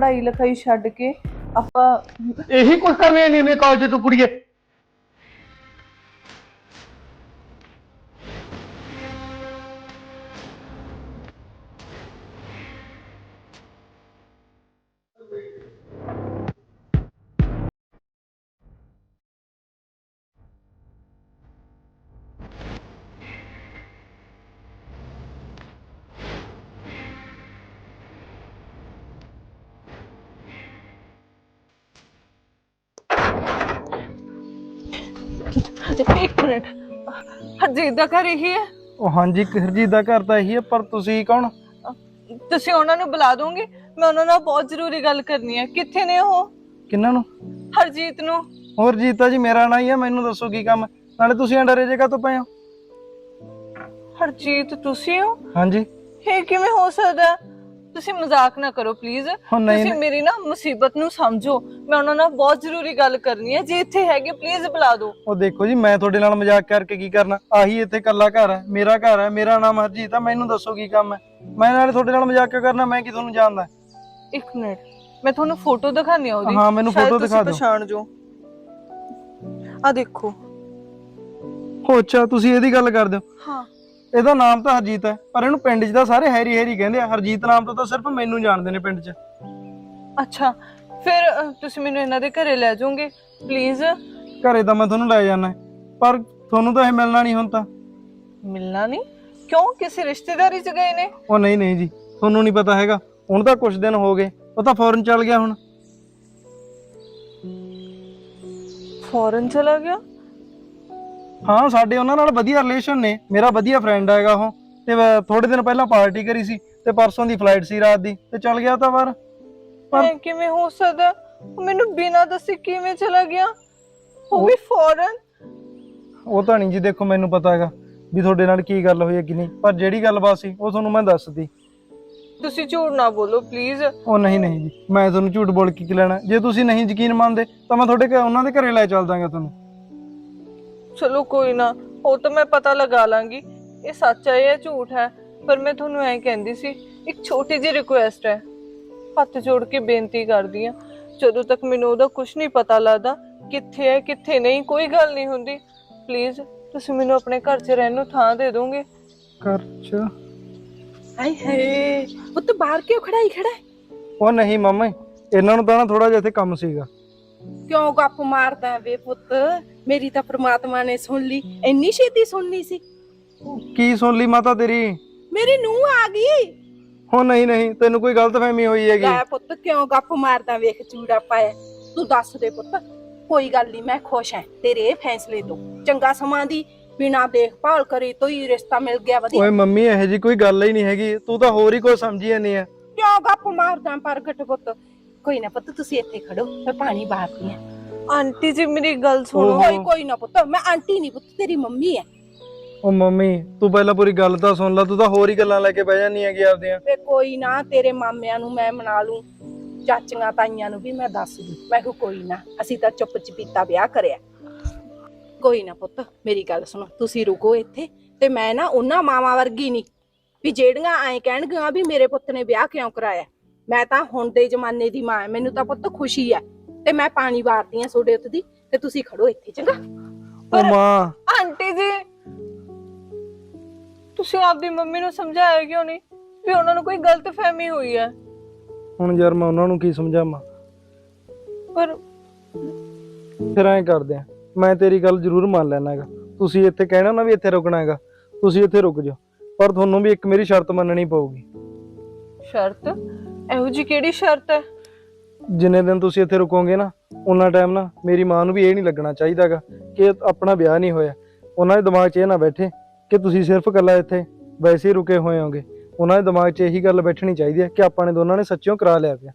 ਪੜ੍ਹਾਈ ਲਿਖਾਈ ਛੱਡ ਕੇ ਆਪਾਂ ਇਹੀ ਕੁਝ ਕਰ ਰਹੇ ਨੇ ਨੇ ਕਾਲਜ ਤੋਂ ਕੁੜੀਏ। ਮਿੰਟ ਹਰਜੀਤ ਦਾ ਘਰ ਇਹੀ ਹੈ? ਉਹ ਹਾਂਜੀ ਹਰਜੀਤ ਦਾ ਘਰ ਤਾਂ ਇਹੀ ਹੈ ਪਰ ਤੁਸੀਂ ਕੌਣ? ਤੁਸੀਂ ਉਹਨਾਂ ਨੂੰ ਬੁਲਾ ਦੋਗੇ? ਮੈਂ ਉਹਨਾਂ ਨਾਲ ਬਹੁਤ ਜ਼ਰੂਰੀ ਗੱਲ ਕਰਨੀ ਹੈ। ਕਿੱਥੇ ਨੇ ਉਹ? ਕਿੰਨਾਂ ਨੂੰ? ਹਰਜੀਤ ਨੂੰ। ਹੋਰ ਜੀਤਾ ਜੀ ਮੇਰਾ ਨਾਂ ਹੀ ਹੈ ਮੈਨੂੰ ਦੱਸੋ ਕੀ ਕੰਮ ਹੈ? ਨਾਲੇ ਤੁਸੀਂ ਅੰਡਰੇ ਜਗ੍ਹਾ ਤੋਂ ਪਏ ਹੋ? ਹਰਜੀਤ ਤੁਸੀਂ ਹੋ? ਹਾਂਜੀ। ਇਹ ਕਿਵੇਂ ਹੋ ਸਕਦਾ? ਹੈ? ਤੁਸੀਂ ਮਜ਼ਾਕ ਨਾ ਕਰੋ ਪਲੀਜ਼ ਨਹੀਂ ਤੁਸੀਂ ਮੇਰੀ ਨਾ ਮੁਸੀਬਤ ਨੂੰ ਸਮਝੋ। ਮੈਂ ਉਹਨਾਂ ਨਾਲ ਬਹੁਤ ਜ਼ਰੂਰੀ ਗੱਲ ਕਰਨੀ ਹੈ। ਜੇ ਇੱਥੇ ਹੈਗੇ ਪਲੀਜ਼ ਬੁਲਾ ਦਿਓ। ਉਹ ਦੇਖੋ ਜੀ ਮੈਂ ਤੁਹਾਡੇ ਨਾਲ ਮਜ਼ਾਕ ਕਰਕੇ ਕੀ ਕਰਨਾ? ਆਹੀ ਇੱਥੇ ਕੱਲਾ ਘਰ ਹੈ ਮੇਰਾ ਘਰ ਹੈ ਮੇਰਾ ਨਾਮ ਹਰਜੀਤ ਹੈ ਮੈਨੂੰ ਦੱਸੋ ਕੀ ਕੰਮ ਹੈ। ਮੈਂ ਨਾਲੇ ਤੁਹਾਡੇ ਨਾਲ ਮਜ਼ਾਕ ਕਿਉਂ ਕਰਨਾ? ਮੈਂ ਕੀ ਤੁਹਾਨੂੰ ਜਾਣਦਾ? ਇੱਕ ਮਿੰਟ। ਮੈਂ ਤੁਹਾਨੂੰ ਫੋਟੋ ਦਿਖਾਣੀ ਆ ਉਹਦੀ। ਹਾਂ, ਮੈਨੂੰ ਸ਼ਾਇਦ photo ਤੁਸੀਂ ਦਿਖਾ ਦਿਓ। ਪਛਾਣ ਜੋ। ਆ ਦੇਖੋ। ਹੋ ਅੱਛਾ ਤੁਸੀਂ ਇਹਦੀ ਗੱਲ ਕਰਦੇ ਹੋ। ਹਾਂ। ਇਹਦਾ ਨਾਮ ਤਾਂ ਹਰਜੀਤ ਹੈ ਪਰ ਇਹਨੂੰ ਪਿੰਡ 'ਚ ਤਾਂ ਸਾਰੇ ਹੈਰੀ ਹੈਰੀ ਕਹਿੰਦੇ ਆ। ਹਰਜੀਤ ਨਾਮ ਤੋਂ ਤਾਂ ਸਿਰਫ ਮੈਨੂੰ ਜਾਣਦੇ ਨੇ ਪਿੰਡ 'ਚ। ਅੱਛਾ ਫਿਰ ਅਹ, ਤੁਸੀਂ ਮੈਨੂੰ ਇਹਨਾਂ ਦੇ ਘਰੇ ਲੈ ਜਾਓਗੇ ਪਲੀਜ਼ ਘਰੇ ਤਾਂ ਮੈਂ ਤੁਹਾਨੂੰ ਲੈ ਜਾਣਾ ਪਰ ਤੁਹਾਨੂੰ ਤਾਂ ਇਹ ਮਿਲਣਾ ਨਹੀਂ ਹੁਣ ਤਾਂ। ਮਿਲਣਾ ਨਹੀਂ? ਕਿਉਂ? ਕਿਸੇ ਰਿਸ਼ਤੇਦਾਰੀ ਚ ਗਏ ਨੇ? ਉਹ ਨਹੀਂ ਨਹੀਂ ਜੀ ਤੁਹਾਨੂੰ ਨਹੀਂ ਪਤਾ ਹੈਗਾ। ਹੁਣ ਤਾਂ ਕੁਝ ਦਿਨ ਹੋ ਗਏ ਉਹ ਤਾਂ ਫੌਰਨ ਚੱਲ ਗਿਆ ਹੁਣ। ਫੌਰਨ ਚਲਾ ਗਿਆ? ਹਾਂ ਸਾਡੇ ਉਹਨਾਂ ਨਾਲ ਵਧੀਆ ਰਿਲੇਸ਼ਨ ਨੇ। ਮੇਰਾ ਵਧੀਆ ਫਰੈਂਡ ਹੈਗਾ ਉਹ। ਤੇ ਥੋੜੇ ਦਿਨ ਪਹਿਲਾਂ ਪਾਰਟੀ ਕਰੀ ਸੀ ਤੇ ਪਰਸੋਂ ਦੀ ਫਲਾਈਟ ਸੀ ਰਾਤ ਦੀ ਤੇ ਚੱਲ ਗਿਆ ਤਾਂ ਬਾਹਰ। ਪਰ- ਕਿਵੇਂ ਹੋ ਸਕਦਾ? ਉਹ ਮੈਨੂੰ ਬਿਨਾਂ ਦੱਸੇ ਕਿਵੇਂ ਚਲਾ ਗਿਆ? ਉਹ ਵੀ ਫੌਰਨ ਉਹ ਤਾਂ ਨਹੀਂ ਜੀ ਦੇਖੋ ਮੈਨੂੰ ਪਤਾ ਹੈਗਾ ਵੀ ਤੁਹਾਡੇ ਨਾਲ ਕੀ ਗੱਲ ਹੋਈ ਹੈ ਕਿ ਨਹੀਂ। ਪਰ ਜਿਹੜੀ ਗੱਲਬਾਤ ਸੀ ਉਹ ਤੁਹਾਨੂੰ ਮੈਂ ਦੱਸਦੀ ਤੁਸੀਂ ਝੂਠ ਨਾ ਬੋਲੋ ਪਲੀਜ਼ ਉਹ ਨਹੀਂ ਨਹੀਂ ਜੀ ਮੈਂ ਤੁਹਾਨੂੰ ਝੂਠ ਬੋਲ ਕੇ ਕੀ ਲੈਣਾ। ਜੇ ਤੁਸੀਂ ਨਹੀਂ ਯਕੀਨ ਮੰਨਦੇ ਤਾਂ ਮੈਂ ਤੁਹਾਡੇ ਘਰ ਉਹਨਾਂ ਦੇ ਘਰੇ ਲੈ ਚੱਲ ਦਾਂਗਾ ਤੁਹਾਨੂੰ। ਚਲੋ ਕੋਈ ਨਾ ਉਹ ਤਾਂ ਮੈਂ ਪਤਾ ਲਗਾ ਲਾਂਗੀ। ਇਹ ਸੱਚ ਹੈ ਜਾਂ ਝੂਠ ਹੈ? ਪਰ ਮੈਂ ਤੁਹਾਨੂੰ ਐਂ ਕਹਿੰਦੀ ਸੀ ਇੱਕ ਛੋਟੀ ਜਿਹੀ ਰਿਕੁਐਸਟ ਹੈ। ਹੱਥ ਜੋੜ ਕੇ ਬੇਨਤੀ ਕਰਦੀ ਆ ਜਦੋਂ ਤੱਕ ਮੈਨੂੰ ਉਹਦਾ ਕੁਝ ਨਹੀਂ ਪਤਾ ਲੱਗਦਾ ਕਿੱਥੇ ਹੈ ਕਿੱਥੇ ਨਹੀਂ ਕੋਈ ਗੱਲ ਨਹੀਂ ਹੁੰਦੀ। ਪਲੀਜ਼ ਤੁਸੀਂ ਮੈਨੂੰ ਆਪਣੇ ਘਰ 'ਚ ਰਹਿਣ ਨੂੰ ਥਾਂ ਦੇ ਦੋਗੇ? ਘਰ 'ਚ? ਹਾਏ ਹਾਏ ਪੁੱਤ ਬਾਹਰ ਕਿਉਂ ਖੜਾ ਹੀ ਖੜਾ ਹੈ? ਉਹ ਨਹੀਂ ਮਾਮਾ ਇਹਨਾਂ ਨੂੰ ਤਾਂ ਨਾ ਥੋੜਾ ਜਿਹਾ ਇੱਥੇ ਕੰਮ ਸੀਗਾ। ਕਿਉਂ ਗੱਪ ਮਾਰਦਾ ਵੇ ਪੁੱਤ? ਮੇਰੀ ਤਾਂ ਪ੍ਰਮਾਤਮਾ ਨੇ ਸੁਣ ਲਈ ਇੰਨੀ ਛੇਤੀ ਸੁਣਨੀ ਸੀ। ਕੀ ਸੁਣ ਲਈ ਮਾਤਾ ਤੇਰੀ? ਮੇਰੀ ਨੂੰਹ ਆ ਗਈ। ਉਹ ਨਹੀਂ ਨਹੀਂ ਤੈਨੂੰ ਕੋਈ ਗਲਤਫਹਿਮੀ ਹੋਈ ਹੈਗੀ। ਲੈ ਪੁੱਤ ਕਿਉਂ ਗੱਪ ਮਾਰਦਾ ਵੇਖ ਚੂੜਾ ਪਾਇਆ? ਤੂੰ ਦੱਸ ਦੇ ਪੁੱਤ ਕੋਈ ਗੱਲ ਨਹੀਂ ਮੈਂ ਖੁਸ਼ ਹਾਂ ਤੇਰੇ ਇਹ ਫੈਸਲੇ ਤੋਂ। ਚੰਗਾ ਸਮਾਂ ਦੀ ਬਿਨਾ ਦੇਖਭਾਲ ਕਰੇ ਤੋਂ ਹੀ ਰਿਸ਼ਤਾ ਮਿਲ ਗਿਆ ਵਧੀਆ। ਓਏ ਮੰਮੀ ਇਹੋ ਜੀ ਕੋਈ ਗੱਲ ਹੀ ਨਹੀਂ ਹੈਗੀ। ਤੂੰ ਤਾਂ ਹੋਰ ਹੀ ਕੁਝ ਸਮਝੀ ਜਾਂਦੀ ਆ। ਕਿਉਂ ਗੱਪ ਮਾਰਦਾ ਪ੍ਰਗਟ ਪੁੱਤ? ਕੋਈ ਨਾ ਪੁੱਤ ਤੁਸੀਂ ਇੱਥੇ ਖੜੋ ਮੈਂ ਪਾਣੀ ਬਾਹਰਦੀ ਆ ਆਂਟੀ ਜੀ ਮੇਰੀ ਗੱਲ ਸੁਣੋ। ਕੋਈ ਕੋਈ ਨਾ ਪੁੱਤ ਮੈਂ ਆਂਟੀ ਨਹੀਂ ਪੁੱਤ ਤੇਰੀ ਮੰਮੀ ਹੈ ਉਹ ਮੰਮੀ ਤੂੰ ਪਹਿਲਾਂ ਪੂਰੀ ਗੱਲ ਤਾਂ ਸੁਣ ਲੈ ਤੂੰ ਤਾਂ ਹੋਰ ਹੀ ਗੱਲਾਂ ਲੈ ਕੇ ਬਹਿ ਜਾਂਦੀ ਹੈਗੀ ਆਪਦੀਆਂ। ਤੇ ਕੋਈ ਨਾ ਤੇਰੇ ਮਾਮਿਆਂ ਨੂੰ ਮੈਂ ਮਨਾ ਲੂੰ ਚਾਚੀਆਂ ਤਾਈਆਂ ਨੂੰ ਵੀ ਮੈਂ ਦੱਸ ਦੂੰ। ਮੈਂ ਕਿਹਾ ਕੋਈ ਨਾ ਅਸੀਂ ਤਾਂ ਚੁੱਪ ਚਪੀਤਾ ਵਿਆਹ ਕਰਿਆ। ਕੋਈ ਨਾ ਪੁੱਤ ਮੇਰੀ ਗੱਲ ਸੁਣੋ ਤੁਸੀਂ ਰੁਕੋ ਇੱਥੇ ਤੇ ਮੈਂ ਨਾ ਉਹਨਾਂ ਮਾਵਾਂ ਵਰਗੀ ਨਹੀਂ ਵੀ ਜਿਹੜੀਆਂ ਐਂ ਕਹਿਣਗੀਆਂ ਵੀ ਮੇਰੇ ਪੁੱਤ ਨੇ ਵਿਆਹ ਕਿਉਂ ਕਰਾਇਆ। ਮੈਂ ਤਾਂ ਹੁਣ ਦੇ ਜ਼ਮਾਨੇ ਦੀ ਮਾਂ ਐ ਮੈਨੂੰ ਤਾਂ ਪੁੱਤ ਖੁਸ਼ੀ ਐ। ਤੇ ਮੈਂ ਪਾਣੀ ਵਾਰਦੀ ਆ ਤੁਹਾਡੇ ਉੱਤੇ ਦੀ ਤੇ ਤੁਸੀਂ ਖੜੋ ਇੱਥੇ ਚੰਗਾ? ਉਹ ਮਾਂ। ਆਂਟੀ ਜੀ ਤੁਸੀਂ ਆਪਦੀ ਮੰਮੀ ਨੂੰ ਸਮਝਾਇਆ ਕਿਉਂ ਨਹੀਂ ਵੀ ਉਹਨਾਂ ਨੂੰ ਕੋਈ ਗਲਤ ਫਹਿਮੀ ਹੋਈ ਹੈ? ਹੁਣ ਯਾਰ ਮੈਂ ਉਹਨਾਂ ਨੂੰ ਕੀ ਸਮਝਾਵਾਂ? ਪਰ ਫਿਰ ਐਂ ਕਰਦੇ ਆ ਮੈਂ ਤੇਰੀ ਗੱਲ ਜ਼ਰੂਰ ਮੰਨ ਲੈਣਾ ਹੈਗਾ। ਤੁਸੀਂ ਇੱਥੇ ਕਹਿਣਾ ਨਾ ਵੀ ਇੱਥੇ ਰੁਕਣਾ ਹੈਗਾ ਤੁਸੀਂ ਇੱਥੇ ਰੁਕ ਜਾਓ। ਪਰ ਤੁਹਾਨੂੰ ਵੀ ਇੱਕ ਮੇਰੀ ਸ਼ਰਤ ਮੰਨਣੀ ਪਊਗੀ। ਸ਼ਰਤ? ਇਹੋ ਜੀ ਕਿਹੜੀ ਸ਼ਰਤ ਹੈ? ਜਿੰਨੇ ਦਿਨ ਤੁਸੀਂ ਇੱਥੇ ਰੁਕੋਗੇ ਨਾ ਉਹਨਾਂ ਟਾਈਮ ਨਾ ਮੇਰੀ ਮਾਂ ਨੂੰ ਵੀ ਇਹ ਨਹੀਂ ਲੱਗਣਾ ਚਾਹੀਦਾਗਾ ਕਿ ਆਪਣਾ ਵਿਆਹ ਨਹੀਂ ਹੋਇਆ। ਉਹਨਾਂ ਦੇ ਦਿਮਾਗ 'ਚ ਇਹ ਨਾ ਬੈਠੇ ਕਿ ਤੁਸੀਂ ਸਿਰਫ ਇਕੱਲਾ ਇੱਥੇ ਵੈਸੇ ਹੀ ਰੁਕੇ ਹੋਏ ਹੋਗੇ ਉਹਨਾਂ ਦੇ ਦਿਮਾਗ 'ਚ ਇਹੀ ਗੱਲ ਬੈਠਣੀ ਚਾਹੀਦੀ ਹੈ ਕਿ ਆਪਾਂ ਨੇ ਦੋਨਾਂ ਨੇ ਸੱਚਿਓ ਕਰਾ ਲਿਆ ਪਿਆ।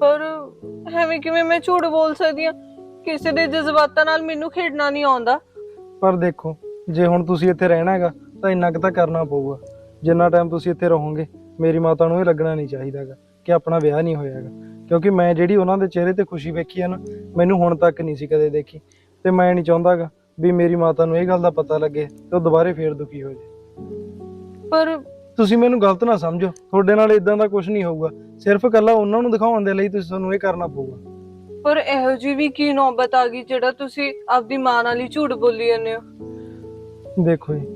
ਪਰ ਐਵੇਂ ਕਿਵੇਂ ਮੈਂ ਝੂਠ ਬੋਲ ਸਕਦੀ ਹਾਂ? ਕਿਸੇ ਦੇ ਜਜ਼ਬਾਤਾਂ ਨਾਲ ਮੈਨੂੰ ਖੇਡਣਾ ਨਹੀਂ ਆਉਂਦਾ। ਪਰ ਦੇਖੋ ਜੇ ਹੁਣ ਤੁਸੀਂ ਇੱਥੇ ਰਹਿਣਾ ਹੈਗਾ ਤਾਂ ਇੰਨਾ ਕੁ ਤਾਂ ਕਰਨਾ ਪਊਗਾ। ਜਿੰਨਾ ਟਾਈਮ ਤੁਸੀਂ ਇੱਥੇ ਰਹੋਗੇ ਮੇਰੀ ਮਾਤਾ ਨੂੰ ਇਹ ਲੱਗਣਾ ਨਹੀਂ ਚਾਹੀਦਾਗਾ। ਕਿ ਆਪਣਾ ਵਿਆਹ ਨਹੀਂ ਹੋਇਆਗਾ ਕਿਉਂਕਿ ਮੈਂ ਜਿਹੜੀ ਉਹਨਾਂ ਦੇ ਚਿਹਰੇ ਤੇ ਖੁਸ਼ੀ ਵੇਖੀ ਹੈ ਨਾ ਮੈਨੂੰ ਹੁਣ ਤੱਕ ਨਹੀਂ ਸੀ ਕਦੇ ਦੇਖੀ। ਤੇ ਮੈਂ ਨਹੀਂ ਚਾਹੁੰਦਾਗਾ ਵੀ ਮੇਰੀ ਮਾਤਾ ਨੂੰ ਇਹ ਗੱਲ ਦਾ ਪਤਾ ਲੱਗੇ ਤੇ ਉਹ ਦੁਬਾਰੇ ਫੇਰ ਦੁਖੀ ਹੋ ਜਾਏ ਪਰ ਤੁਸੀਂ ਮੈਨੂੰ ਗਲਤ ਨਾ ਸਮਝੋ। ਤੁਹਾਡੇ ਨਾਲ ਇਦਾਂ ਦਾ ਕੁਝ ਨਹੀਂ ਹੋਊਗਾ। ਸਿਰਫ ਇਕੱਲਾ ਉਹਨਾਂ ਨੂੰ ਦਿਖਾਉਣ ਦੇ ਲਈ ਤੁਸੀਂ ਤੁਹਾਨੂੰ ਇਹ ਕਰਨਾ ਪਊਗਾ। ਪਰ ਇਹੋ ਜੀ ਵੀ ਕੀ ਨੌਬਤ ਆ ਗਈ ਜਿਹੜਾ ਤੁਸੀਂ ਆਪਦੀ ਮਾਂ ਨਾਲ ਹੀ ਝੂਠ ਬੋਲੀ ਜਾਂਦੇ ਹੋ? ਦੇਖੋ ਜੀ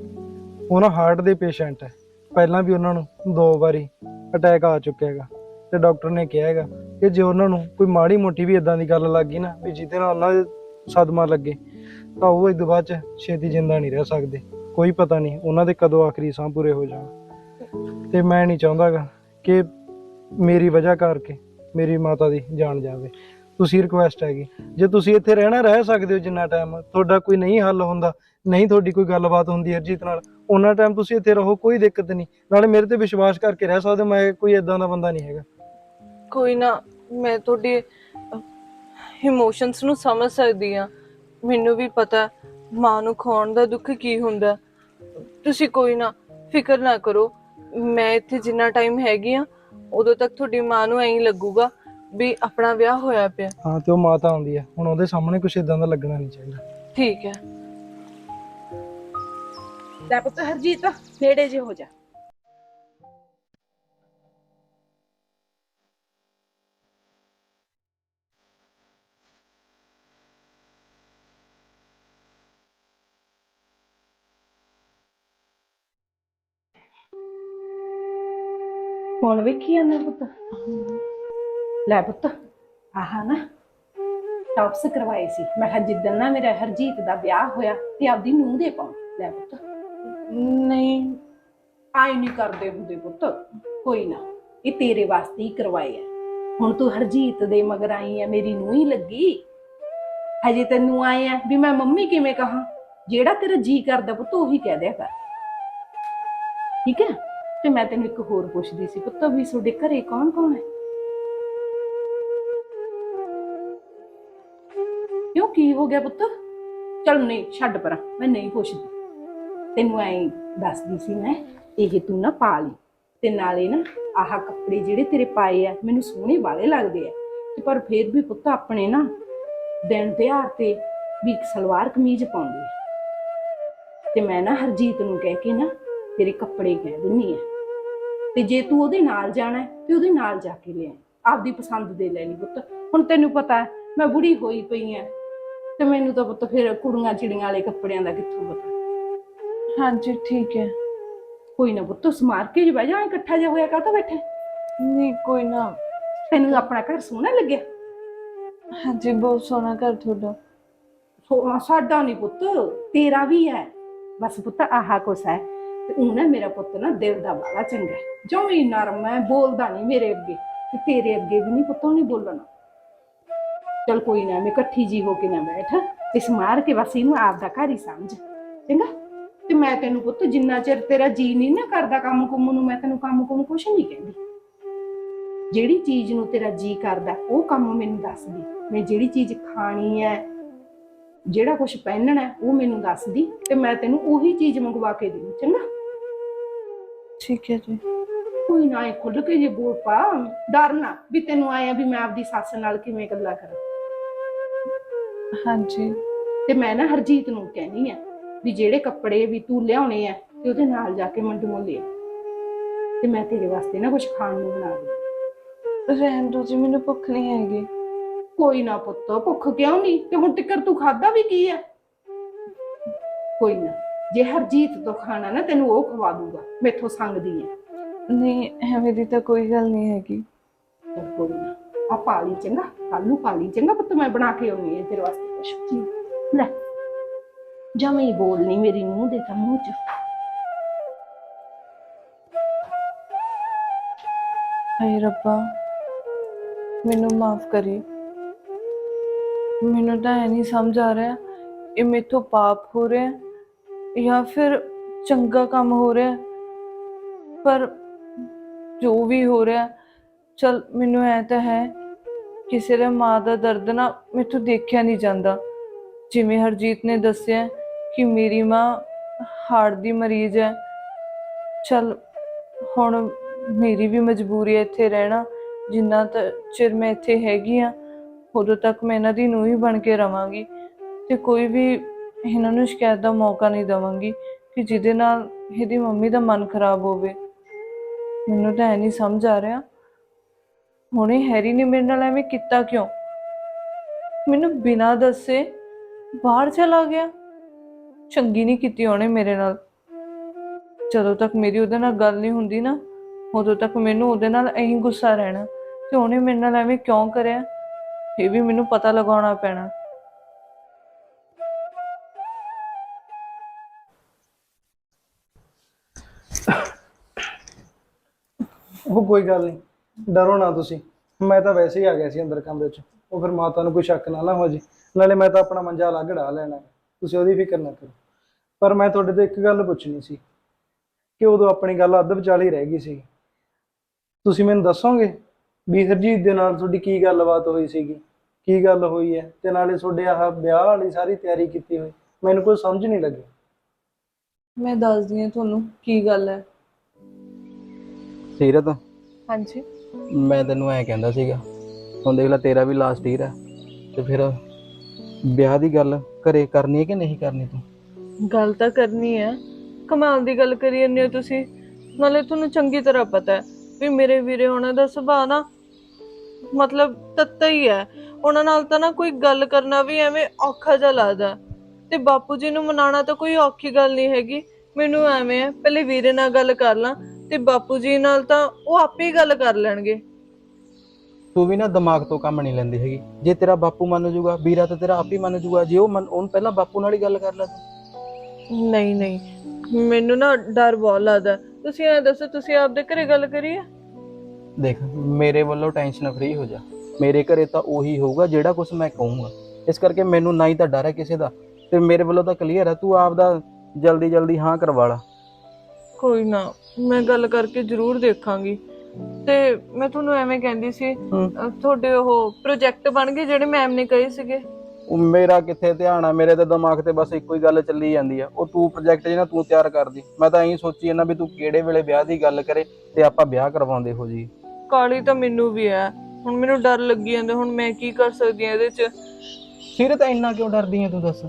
ਉਹ ਨਾ ਹਾਰਟ ਦੇ ਪੇਸ਼ੈਂਟ ਹੈ। ਪਹਿਲਾਂ ਵੀ ਉਹਨਾਂ ਨੂੰ ਦੋ ਵਾਰੀ ਅਟੈਕ ਆ ਚੁੱਕਿਆ ਹੈਗਾ। ਤੇ ਡਾਕਟਰ ਨੇ ਕਿਹਾ ਹੈਗਾ ਕਿ ਜੇ ਉਹਨਾਂ ਨੂੰ ਕੋਈ ਮਾੜੀ ਮੋਟੀ ਵੀ ਇਦਾਂ ਦੀ ਗੱਲ ਲੱਗ ਗਈ ਨਾ ਵੀ ਜਿਹਦੇ ਨਾਲ ਉਹਨਾਂ ਦੇ ਸਦਮਾ ਲੱਗੇ ਤਾਂ ਉਹ ਇਸ ਤੋਂ ਬਾਅਦ ਚ ਛੇਤੀ ਜਿੰਦਾ ਨਹੀਂ ਰਹਿ ਸਕਦੇ। ਕੋਈ ਪਤਾ ਨਹੀਂ ਉਹਨਾਂ ਦੇ ਕਦੋਂ ਆਖਰੀ ਸਾਹ ਪੂਰੇ ਹੋ ਜਾਣ। ਤੇ ਮੈਂ ਨਹੀਂ ਚਾਹੁੰਦਾਗਾ ਕਿ ਮੇਰੀ ਵਜ੍ਹਾ ਕਰਕੇ ਮੇਰੀ ਮਾਤਾ ਦੀ ਜਾਨ ਜਾਵੇ। ਤੁਸੀਂ ਰਿਕੁਐਸਟ ਹੈਗੀ ਜੇ ਤੁਸੀਂ ਇੱਥੇ ਰਹਿਣਾ ਰਹਿ ਸਕਦੇ ਹੋ ਜਿੰਨਾ ਟਾਈਮ ਤੁਹਾਡਾ ਕੋਈ ਨਹੀਂ ਹੱਲ ਹੁੰਦਾ ਨਹੀਂ ਤੁਹਾਡੀ ਕੋਈ ਗੱਲਬਾਤ ਹੁੰਦੀ ਅਰਜੀਤ ਨਾਲ ਉਹਨਾਂ ਟਾਈਮ ਤੁਸੀਂ ਇੱਥੇ ਰਹੋ ਕੋਈ ਦਿੱਕਤ ਨਹੀਂ। ਨਾਲੇ ਮੇਰੇ ਤੇ ਵਿਸ਼ਵਾਸ ਕਰਕੇ ਰਹਿ ਸਕਦੇ ਹੋ, ਮੈਂ ਕੋਈ ਇਦਾਂ ਦਾ ਬੰਦਾ ਨਹੀਂ ਹੈਗਾ। ਕੋਈ ਨਾ ਮੈਂ ਤੁਹਾਡੇ ਇਮੋਸ਼ਨਸ ਨੂੰ ਸਮਝ ਸਕਦੀ ਆ ਮੈਨੂੰ ਵੀ ਪਤਾ ਮਾਂ ਨੂੰ ਖੋਣ ਦਾ ਦੁੱਖ ਕੀ ਹੁੰਦਾ ਤੁਸੀਂ ਕੋਈ ਨਾ ਫਿਕਰ ਨਾ ਕਰੋ। ਮੈਂ ਇੱਥੇ ਜਿੰਨਾ ਟਾਈਮ ਹੈਗੀ ਆ ਉਦੋਂ ਤੱਕ ਤੁਹਾਡੀ ਮਾਂ ਨੂੰ ਐਂ ਲੱਗੂਗਾ ਵੀ ਆਪਣਾ ਵਿਆਹ ਹੋਇਆ ਪਿਆ। ਹਾਂ ਤੇ ਉਹ ਮਾਤਾ ਆਉਂਦੀ ਹੈ। ਹੁਣ ਉਹਦੇ ਸਾਹਮਣੇ ਕੁਝ ਇਦਾਂ ਦਾ ਲੱਗਣਾ ਨਹੀਂ ਚਾਹੀਦਾ। ਠੀਕ ਹੈ। ਲੈ ਪੁੱਤ ਹਰਜੀਤ ਨੇੜੇ ਜੇ ਹੋ ਜਾ। ਹੁਣ ਵੇਖੀ ਜਾਂਦਾ ਪੁੱਤ। ਲੈ ਪੁੱਤ ਆਹ ਨਾ ਟੌਪਸ ਕਰਵਾਏ ਸੀ। ਮੈਂ ਕਿਹਾ ਜਿੱਦਣ ਨਾ ਮੇਰਾ ਹਰਜੀਤ ਦਾ ਵਿਆਹ ਹੋਇਆ ਤੇ ਆਪਦੀ ਨੂੰਹ ਦੇ ਪਾਉਂ ਲੈ ਪੁੱਤ। ਨਹੀਂ ਆਈ ਨਹੀਂ ਕਰਦੇ ਹੁੰਦੇ ਪੁੱਤ। ਕੋਈ ਨਾ ਇਹ ਤੇਰੇ ਵਾਸਤੇ ਹੀ ਕਰਵਾਏ ਆ। ਹੁਣ ਤੂੰ ਹਰਜੀਤ ਦੇ ਮਗਰ ਆਈ ਆ ਮੇਰੀ ਨੂੰ ਹੀ ਲੱਗੀ। ਹਜੇ ਤੈਨੂੰ ਆਏ ਆ ਵੀ ਮੈਂ ਮੰਮੀ ਕਿਵੇਂ ਕਹਾਂ? ਜਿਹੜਾ ਤੇਰਾ ਜੀ ਕਰਦਾ ਪੁੱਤ ਉਹੀ ਕਹਿ ਦਿਆ ਕਰ। ਠੀਕ ਹੈ? ਤੇ ਮੈਂ ਤੈਨੂੰ ਇੱਕ ਹੋਰ ਪੁੱਛਦੀ ਸੀ, ਪੁੱਤ, ਵੀ ਤੁਹਾਡੇ ਘਰੇ ਕੌਣ ਕੌਣ ਹੈ? ਕਿਉਂ, ਕੀ ਹੋ ਗਿਆ ਪੁੱਤ? ਚਲ ਨਹੀਂ, ਛੱਡ ਪਰਾਂ, ਮੈਂ ਨਹੀਂ ਪੁੱਛਦੀ। ਤੈਨੂੰ ਐਂ ਦੱਸਦੀ ਸੀ ਮੈਂ, ਇਹ ਤੂੰ ਨਾ ਪਾ ਲਈ। ਤੇ ਨਾਲੇ ਨਾ, ਆਹ ਕੱਪੜੇ ਜਿਹੜੇ ਤੇਰੇ ਪਾਏ ਆ, ਮੈਨੂੰ ਸੋਹਣੇ ਵਾਲੇ ਲੱਗਦੇ ਆ। ਤੇ ਪਰ ਫੇਰ ਵੀ ਪੁੱਤ, ਆਪਣੇ ਨਾ ਦਿਨ ਤਿਉਹਾਰ ਤੇ ਵੀ ਇੱਕ ਸਲਵਾਰ ਕਮੀਜ਼ ਪਾਉਂਦੀ ਆ। ਤੇ ਮੈਂ ਨਾ ਹਰਜੀਤ ਨੂੰ ਕਹਿ ਕੇ ਨਾ, ਤੇਰੇ ਕੱਪੜੇ ਕਹਿ ਦਿੰਨੀ ਆ। ਤੇ ਜੇ ਤੂੰ ਉਹਦੇ ਨਾਲ ਜਾਣਾ ਹੈ, ਤੇ ਉਹਦੇ ਨਾਲ ਜਾ ਕੇ ਲੈ ਆਈ ਆਪਦੀ ਪਸੰਦ ਦੇ ਲੈ ਲਈ ਪੁੱਤ। ਹੁਣ ਤੈਨੂੰ ਪਤਾ ਹੈ ਮੈਂ ਬੁੜੀ ਹੋਈ ਪਈ ਆ ਤੇ ਮੈਨੂੰ ਤਾਂ ਪੁੱਤ ਫਿਰ ਕੁੜੀਆਂ ਚਿੜੀਆਂ ਵਾਲੇ ਕੱਪੜਿਆਂ ਦਾ ਕਿੱਥੋਂ ਪਤਾ? ਹਾਂਜੀ ਠੀਕ ਹੈ। ਕੋਈ ਨਾ ਪੁੱਤ ਸਮਾਰ ਕੇ ਜੀ ਬਹਿ ਜਾ ਇਕੱਠਾ ਜਿਹਾ ਹੋਇਆ ਕਾਹਤੋਂ ਬੈਠੇ ਨਹੀਂ ਕੋਈ ਨਾ। ਤੈਨੂੰ ਆਪਣਾ ਘਰ ਸੋਹਣਾ ਲੱਗਿਆ? ਹਾਂਜੀ ਬਹੁਤ ਸੋਹਣਾ ਘਰ ਤੁਹਾਡਾ। ਸੋ- ਸਾਡਾ ਨਹੀਂ ਪੁੱਤ ਤੇਰਾ ਵੀ ਹੈ। ਬਸ ਪੁੱਤ ਆਹਾ ਕੁਛ ਹੈ। ਤੇ ਉਹ ਨਾ ਮੇਰਾ ਪੁੱਤ ਨਾ ਦਿਲ ਦਾ ਬਾਲਾ ਚੰਗਾ ਹੈ। ਜੋ ਹੀ ਨਰਮ ਹੈ ਬੋਲਦਾ ਨਹੀਂ ਮੇਰੇ ਅੱਗੇ ਤੇ ਤੇਰੇ ਅੱਗੇ ਵੀ ਨਹੀਂ ਪੁੱਤੋਂ ਨਹੀਂ ਬੋਲਣਾ। ਚਲ ਕੋਈ ਨਾ ਮੈਂ ਇਕੱਠੀ ਜੀ ਹੋ ਕੇ ਨਾ ਬੈਠ। ਤੇ ਸਮਾਰ ਕੇ ਬਸ ਇਹਨੂੰ ਆਪ ਦਾ ਘਰ ਹੀ ਸਮਝ। ਚੰਗਾ? ਤੇ ਮੈਂ ਤੈਨੂੰ ਪੁੱਤ ਜਿੰਨਾ ਚਿਰ ਤੇਰਾ ਜੀ ਨਹੀਂ ਨਾ ਕਰਦਾ ਕੰਮ ਕੁੰਮ ਨੂੰ ਮੈਂ ਤੈਨੂੰ ਕੰਮ ਕੁੰਮ ਕੁਛ ਨਹੀਂ ਕਹਿੰਦੀ। ਜਿਹੜੀ ਚੀਜ਼ ਨੂੰ ਤੇਰਾ ਜੀ ਕਰਦਾ ਉਹ ਕੰਮ ਮੈਨੂੰ ਦੱਸ ਦੀ ਮੈਂ ਜਿਹੜੀ ਚੀਜ਼ ਖਾਣੀ ਹੈ ਜਿਹੜਾ ਕੁਝ ਪਹਿਨਣਾ ਹੈ, ਉਹ ਮੈਨੂੰ ਦੱਸ ਦੀ ਤੇ ਮੈਂ ਤੈਨੂੰ ਉਹੀ ਚੀਜ਼ ਮੰਗਵਾ ਕੇ ਦੇਣੀ ਚੰਗਾ? ਠੀਕ ਹੈ ਜੀ। ਕੋਈ ਨਾ ਇਹ ਖੁੱਲ ਕੇ ਜੇ ਬੋਲ ਪਾ। ਡਰਨਾ ਵੀ ਤੈਨੂੰ ਆਇਆ ਵੀ ਮੈਂ ਆਪਦੀ ਸੱਸ ਨਾਲ ਕਿਵੇਂ ਗੱਲਾਂ ਕਰਾਂ। ਹਾਂਜੀ। ਤੇ ਮੈਂ ਨਾ ਹਰਜੀਤ ਨੂੰ ਕਹਿਣੀ ਆ ਵੀ ਜਿਹੜੇ ਕੱਪੜੇ ਵੀ ਤੂੰ ਲਿਆਉਣੇ ਆ ਤੇ ਉਹਦੇ ਨਾਲ ਜਾ ਕੇ ਮੰਡੂਆਂ ਲੈ ਤੇ ਮੈਂ ਤੇਰੇ ਵਾਸਤੇ ਨਾ ਕੁਝ ਖਾਣ ਨੂੰ ਬਣਾ ਦੇ ਰਹਿਣ ਦੋ ਜੀ ਮੈਨੂੰ ਭੁੱਖ ਨਹੀਂ ਹੈਗੀ। ਕੋਈ ਨਾ ਪੁੱਤ ਭੁੱਖ ਕਿਉਂ ਨਹੀਂ? ਤੇ ਹੁਣ ਟਿੱਕਰ ਤੂੰ ਖਾਦਾ ਵੀ ਕੀ ਆ? ਕੋਈ ਨਾ। ਜੇ ਹਰਜੀਤ ਤੋਂ ਖਾਣਾ ਨਾ ਤੈਨੂੰ ਉਹ ਖਵਾ ਦੂਗਾ ਮੈਥੋਂ ਸੰਗਦੀ ਹੈ ਨਹੀਂ ਐਵੇਂ ਦੀ ਤਾਂ ਕੋਈ ਗੱਲ ਨਹੀਂ ਹੈਗੀ। ਚੱਲ ਕੋਈ ਨਾ ਆ ਪਾਲੀ ਚੰਗਾ ਕੱਲ ਨੂੰ ਪਾਲੀ ਚੰਗਾ ਪੁੱਤ ਮੈਂ ਬਣਾ ਕੇ ਆਉਣੀ ਹੈ ਤੇਰੇ ਵਾਸਤੇ ਕੁਛ। ਲੈ ਜਮੇ ਹੀ ਬੋਲਣੀ ਮੇਰੀ ਮੂੰਹ ਦੇ ਤਾਂ ਮੂੰਹ ਚ। ਹਾਏ ਰੱਬਾ ਮੈਨੂੰ ਮਾਫ ਕਰੀ। ਮੈਨੂੰ ਤਾਂ ਇਹ ਨਹੀਂ ਸਮਝ ਆ ਰਿਹਾ ਇਹ ਮੇਥੋਂ ਪਾਪ ਹੋ ਰਿਹਾ। ਜਾਂ ਫਿਰ ਚੰਗਾ ਕੰਮ ਹੋ ਰਿਹਾ ਪਰ ਜੋ ਵੀ ਹੋ ਰਿਹਾ ਚਲ ਮੈਨੂੰ ਐ ਤਾਂ ਹੈ ਕਿਸੇ ਦੇ ਮਾਂ ਦਾ ਦਰਦ ਨਾ ਮੇਥੋਂ ਦੇਖਿਆ ਨਹੀਂ ਜਾਂਦਾ। ਜਿਵੇਂ ਹਰਜੀਤ ਨੇ ਦੱਸਿਆ ਕਿ ਮੇਰੀ ਮਾਂ ਹਾਰਟ ਦੀ ਮਰੀਜ਼ ਹੈ, ਚਲ ਹੁਣ ਮੇਰੀ ਵੀ ਮਜਬੂਰੀ ਹੈ ਇੱਥੇ ਰਹਿਣਾ, ਜਿੰਨਾ ਤ- ਚਿਰ ਮੈਂ ਇੱਥੇ ਹੈਗੀ ਆ ਉਦੋਂ ਤੱਕ ਮੈਂ ਇਹਨਾਂ ਦੀ ਨੂੰਹ ਹੀ ਬਣ ਕੇ ਰਵਾਂਗੀ ਤੇ ਕੋਈ ਵੀ ਇਹਨਾਂ ਨੂੰ ਸ਼ਿਕਾਇਤ ਦਾ ਮੌਕਾ ਨਹੀਂ ਦਵਾਂਗੀ ਕਿ ਜਿਹਦੇ ਨਾਲ ਇਹਦੀ ਮੰਮੀ ਦਾ ਮਨ ਖਰਾਬ ਹੋਵੇ। ਮੈਨੂੰ ਤਾਂ ਇਹ ਨਹੀਂ ਸਮਝ ਆ ਰਿਹਾ। ਹੁਣੇ ਹੈਰੀ ਨੇ ਮੇਰੇ ਨਾਲ ਐਵੇਂ ਕੀਤਾ ਕਿਉਂ? ਮੈਨੂੰ ਬਿਨਾਂ ਦੱਸੇ ਬਾਹਰ ਚਲਾ ਗਿਆ। ਚੰਗੀ ਨਹੀਂ ਕੀਤੀ ਉਹਨੇ ਮੇਰੇ ਨਾਲ। ਜਦੋਂ ਤੱਕ ਮੇਰੀ ਉਹਦੇ ਨਾਲ ਗੱਲ ਨਹੀਂ ਹੁੰਦੀ ਨਾ, ਉਦੋਂ ਤੱਕ ਮੈਨੂੰ ਉਹਦੇ ਨਾਲ ਐਂ ਗੁੱਸਾ ਰਹਿਣਾ ਤੇ ਉਹਨੇ ਮੇਰੇ ਨਾਲ ਐਵੇਂ ਕਿਉਂ ਕਰਿਆ? ਇਹ ਵੀ ਮੈਨੂੰ ਪਤਾ ਲਗਾਉਣਾ ਪੈਣਾ। ਉਹ ਕੋਈ ਗੱਲ ਨਹੀਂ, ਡਰੋ ਨਾ ਤੁਸੀਂ। ਮੈਂ ਤਾਂ ਵੈਸੇ ਹੀ ਆ ਗਿਆ ਸੀ ਅੰਦਰ ਕਮਰੇ 'ਚ। ਉਹ ਫਿਰ ਮਾਤਾ ਨੂੰ ਕੋਈ ਸ਼ੱਕ ਨਾ ਨਾ ਹੋ ਜੇ। ਨਾਲੇ ਮੈਂ ਤਾਂ ਆਪਣਾ ਮੰਜਾ ਅਲੱਗ ਢਾ ਲੈਣਾ ਤੁਸੀਂ ਉਹਦੀ ਫਿਕਰ ਨਾ ਕਰੋ। ਪਰ ਮੈਂ ਤੁਹਾਡੇ ਤੋਂ ਇੱਕ ਗੱਲ ਪੁੱਛਣੀ ਸੀ ਕਿ ਉਦੋਂ ਆਪਣੀ ਗੱਲ ਅੱਧ ਵਿਚਾਲੇ ਰਹਿ ਗਈ ਸੀ। ਤੁਸੀਂ ਮੈਨੂੰ ਦੱਸੋਗੇ ਵੀ ਹਰਜੀਤ ਦੇ ਨਾਲ ਤੁਹਾਡੀ ਕੀ ਗੱਲਬਾਤ ਹੋਈ ਸੀਗੀ? ਕੀ ਗੱਲ ਹੋਈ ਹੈ? ਤੇ ਨਾਲੇ ਤੁਹਾਡੇ ਆਹ ਵਿਆਹ ਵਾਲੀ ਸਾਰੀ ਤਿਆਰੀ ਕੀਤੀ ਹੋਈ। ਮੈਨੂੰ ਕੋਈ ਸਮਝ ਨਹੀਂ ਲੱਗੀ। ਮੈਂ ਦੱਸਦੀ ਹਾਂ ਤੁਹਾਨੂੰ ਕੀ ਗੱਲ ਹੈ। ਸੀਰਤ? ਹਾਂਜੀ। ਮੈਂ ਤੈਨੂੰ ਐ ਕਹਿੰਦਾ ਸੀਗਾ ਹੁਣ ਦੇਖ ਲੈ ਤੇਰਾ ਵੀ ਲਾਸਟ ਈਅਰ ਹੈ ਤੇ ਫਿਰ ਵਿਆਹ ਦੀ ਗੱਲ ਘਰੇ ਕਰਨੀ ਹੈ ਕਿ ਨਹੀਂ ਕਰਨੀ ਤੂੰ? ਗੱਲ ਤਾਂ ਕਰਨੀ ਹੈ। ਕਮਾਲ ਦੀ ਗੱਲ ਕਰੀ ਜਾਂਦੇ ਹੋ ਤੁਸੀਂ। ਨਾਲੇ ਤੁਹਾਨੂੰ ਚੰਗੀ ਤਰ੍ਹਾਂ ਪਤਾ ਹੈ ਵੀ ਮੇਰੇ ਵੀਰੇ ਉਹਨਾਂ ਦਾ ਸੁਭਾਅ ਨਾ ਮਤਲਬ ਤੱਤਾ ਹੀ ਹੈ। ਉਹਨਾਂ ਨਾਲ ਤਾਂ ਨਾ ਕੋਈ ਗੱਲ ਕਰਨਾ ਵੀ ਐਵੇਂ ਔਖਾ ਜਿਹਾ ਲੱਗਦਾ ਹੈ। ਤੇ ਬਾਪੂ ਜੀ ਨੂੰ ਮਨਾਉਣਾ ਤਾਂ ਕੋਈ ਔਖੀ ਗੱਲ ਨਹੀਂ ਹੈਗੀ। ਮੈਨੂੰ ਐਵੇਂ ਹੈ ਪਹਿਲੇ ਵੀਰੇ ਨਾਲ ਗੱਲ ਕਰ ਲਾਂ ਤੇ ਬਾਪੂ ਜੀ ਨਾਲ ਤਾਂ ਉਹ ਆਪੇ ਹੀ ਗੱਲ ਕਰ ਲੈਣਗੇ। ਤੂੰ ਵੀ ਨਾ ਦਿਮਾਗ ਤੋਂ ਕੰਮ ਨਹੀਂ ਲੈਂਦੀ ਹੈਗੀ। ਜੇ ਤੇਰਾ ਬਾਪੂ ਮੰਨ ਜੂਗਾ ਵੀਰਾ ਤਾਂ ਤੇਰਾ ਆਪ ਹੀ ਮੰਨ ਜੂਗਾ ਜੇ ਉਹ ਮੰਨ ਉਹਨੂੰ ਪਹਿਲਾਂ ਬਾਪੂ ਨਾਲ ਹੀ ਗੱਲ ਕਰ ਲੈ ਤੂੰ। ਨਹੀਂ ਨਹੀਂ। ਮੈਨੂੰ ਨਾ ਡਰ ਬਹੁਤ ਲੱਗਦਾ। ਤੁਸੀਂ ਐ ਦੱਸੋ ਤੁਸੀਂ ਆਪਦੇ ਘਰੇ ਗੱਲ ਕਰੀਏ? ਦੇਖ ਮੇਰੇ ਵੱਲੋਂ ਟੈਨਸ਼ਨ ਫ੍ਰੀ ਹੋ ਜਾ। ਮੇਰੇ ਘਰੇ ਤਾਂ ਉਹੀ ਹੋਊਗਾ ਜਿਹੜਾ ਕੁਝ ਮੈਂ ਕਹੂੰਗਾ। ਇਸ ਕਰਕੇ ਮੈਨੂੰ ਨਾ ਹੀ ਤਾਂ ਡਰ ਹੈ ਕਿਸੇ ਦਾ। ਤੇ ਮੇਰੇ ਵੱਲੋਂ ਤਾਂ ਕਲੀਅਰ ਹੈ ਤੂੰ ਆਪਦਾ ਜਲਦੀ ਜਲਦੀ ਹਾਂ ਕਰਵਾ ਲਾ। ਕੋਈ ਨਾ। ਮੈਂ ਗੱਲ ਕਰਕੇ ਜ਼ਰੂਰ ਦੇਖਾਂਗੀ। ਤੇ ਮੈਂ ਤੁਹਾਨੂੰ ਐਵੇਂ ਕਹਿੰਦੀ ਸੀ ਤੁਹਾਡੇ ਉਹ ਪ੍ਰੋਜੈਕਟ ਬਣ ਗਏ ਜਿਹੜੇ ਮੈਮ ਨੇ ਕਹੇ ਸੀਗੇ? ਉਹ ਮੇਰਾ ਕਿੱਥੇ ਧਿਆਨ ਆ? ਮੇਰੇ ਤੇ ਦਿਮਾਗ ਤੇ ਬਸ ਇੱਕੋ ਹੀ ਗੱਲ ਚੱਲੀ ਜਾਂਦੀ ਆ। ਉਹ ਤੂੰ ਪ੍ਰੋਜੈਕਟ ਜਿਹੜਾ ਤੂੰ ਤਿਆਰ ਕਰਦੀ। ਮੈਂ ਤਾਂ ਐਂ ਸੋਚੀ ਜਾਂਦਾ ਵੀ ਤੂੰ ਕਿਹੜੇ ਵੇਲੇ ਵਿਆਹ ਦੀ ਗੱਲ ਕਰੇ ਤੇ ਆਪਾਂ ਵਿਆਹ ਕਰਵਾਉਂਦੇ ਹੋ ਜੀ। ਕਾਲੀ ਤਾਂ ਮੈਨੂੰ ਵੀ ਹੈ ਹੁਣ ਮੈਨੂੰ ਡਰ ਲੱਗੀ ਜਾਂਦਾ ਹੁਣ ਮੈਂ ਕੀ ਕਰ ਸਕਦੀ ਹਾਂ ਇਹਦੇ 'ਚ? ਸਿਰ ਤਾਂ ਇੰਨਾ ਕਿਉਂ ਡਰਦੀ ਆ ਤੂੰ ਦੱਸ?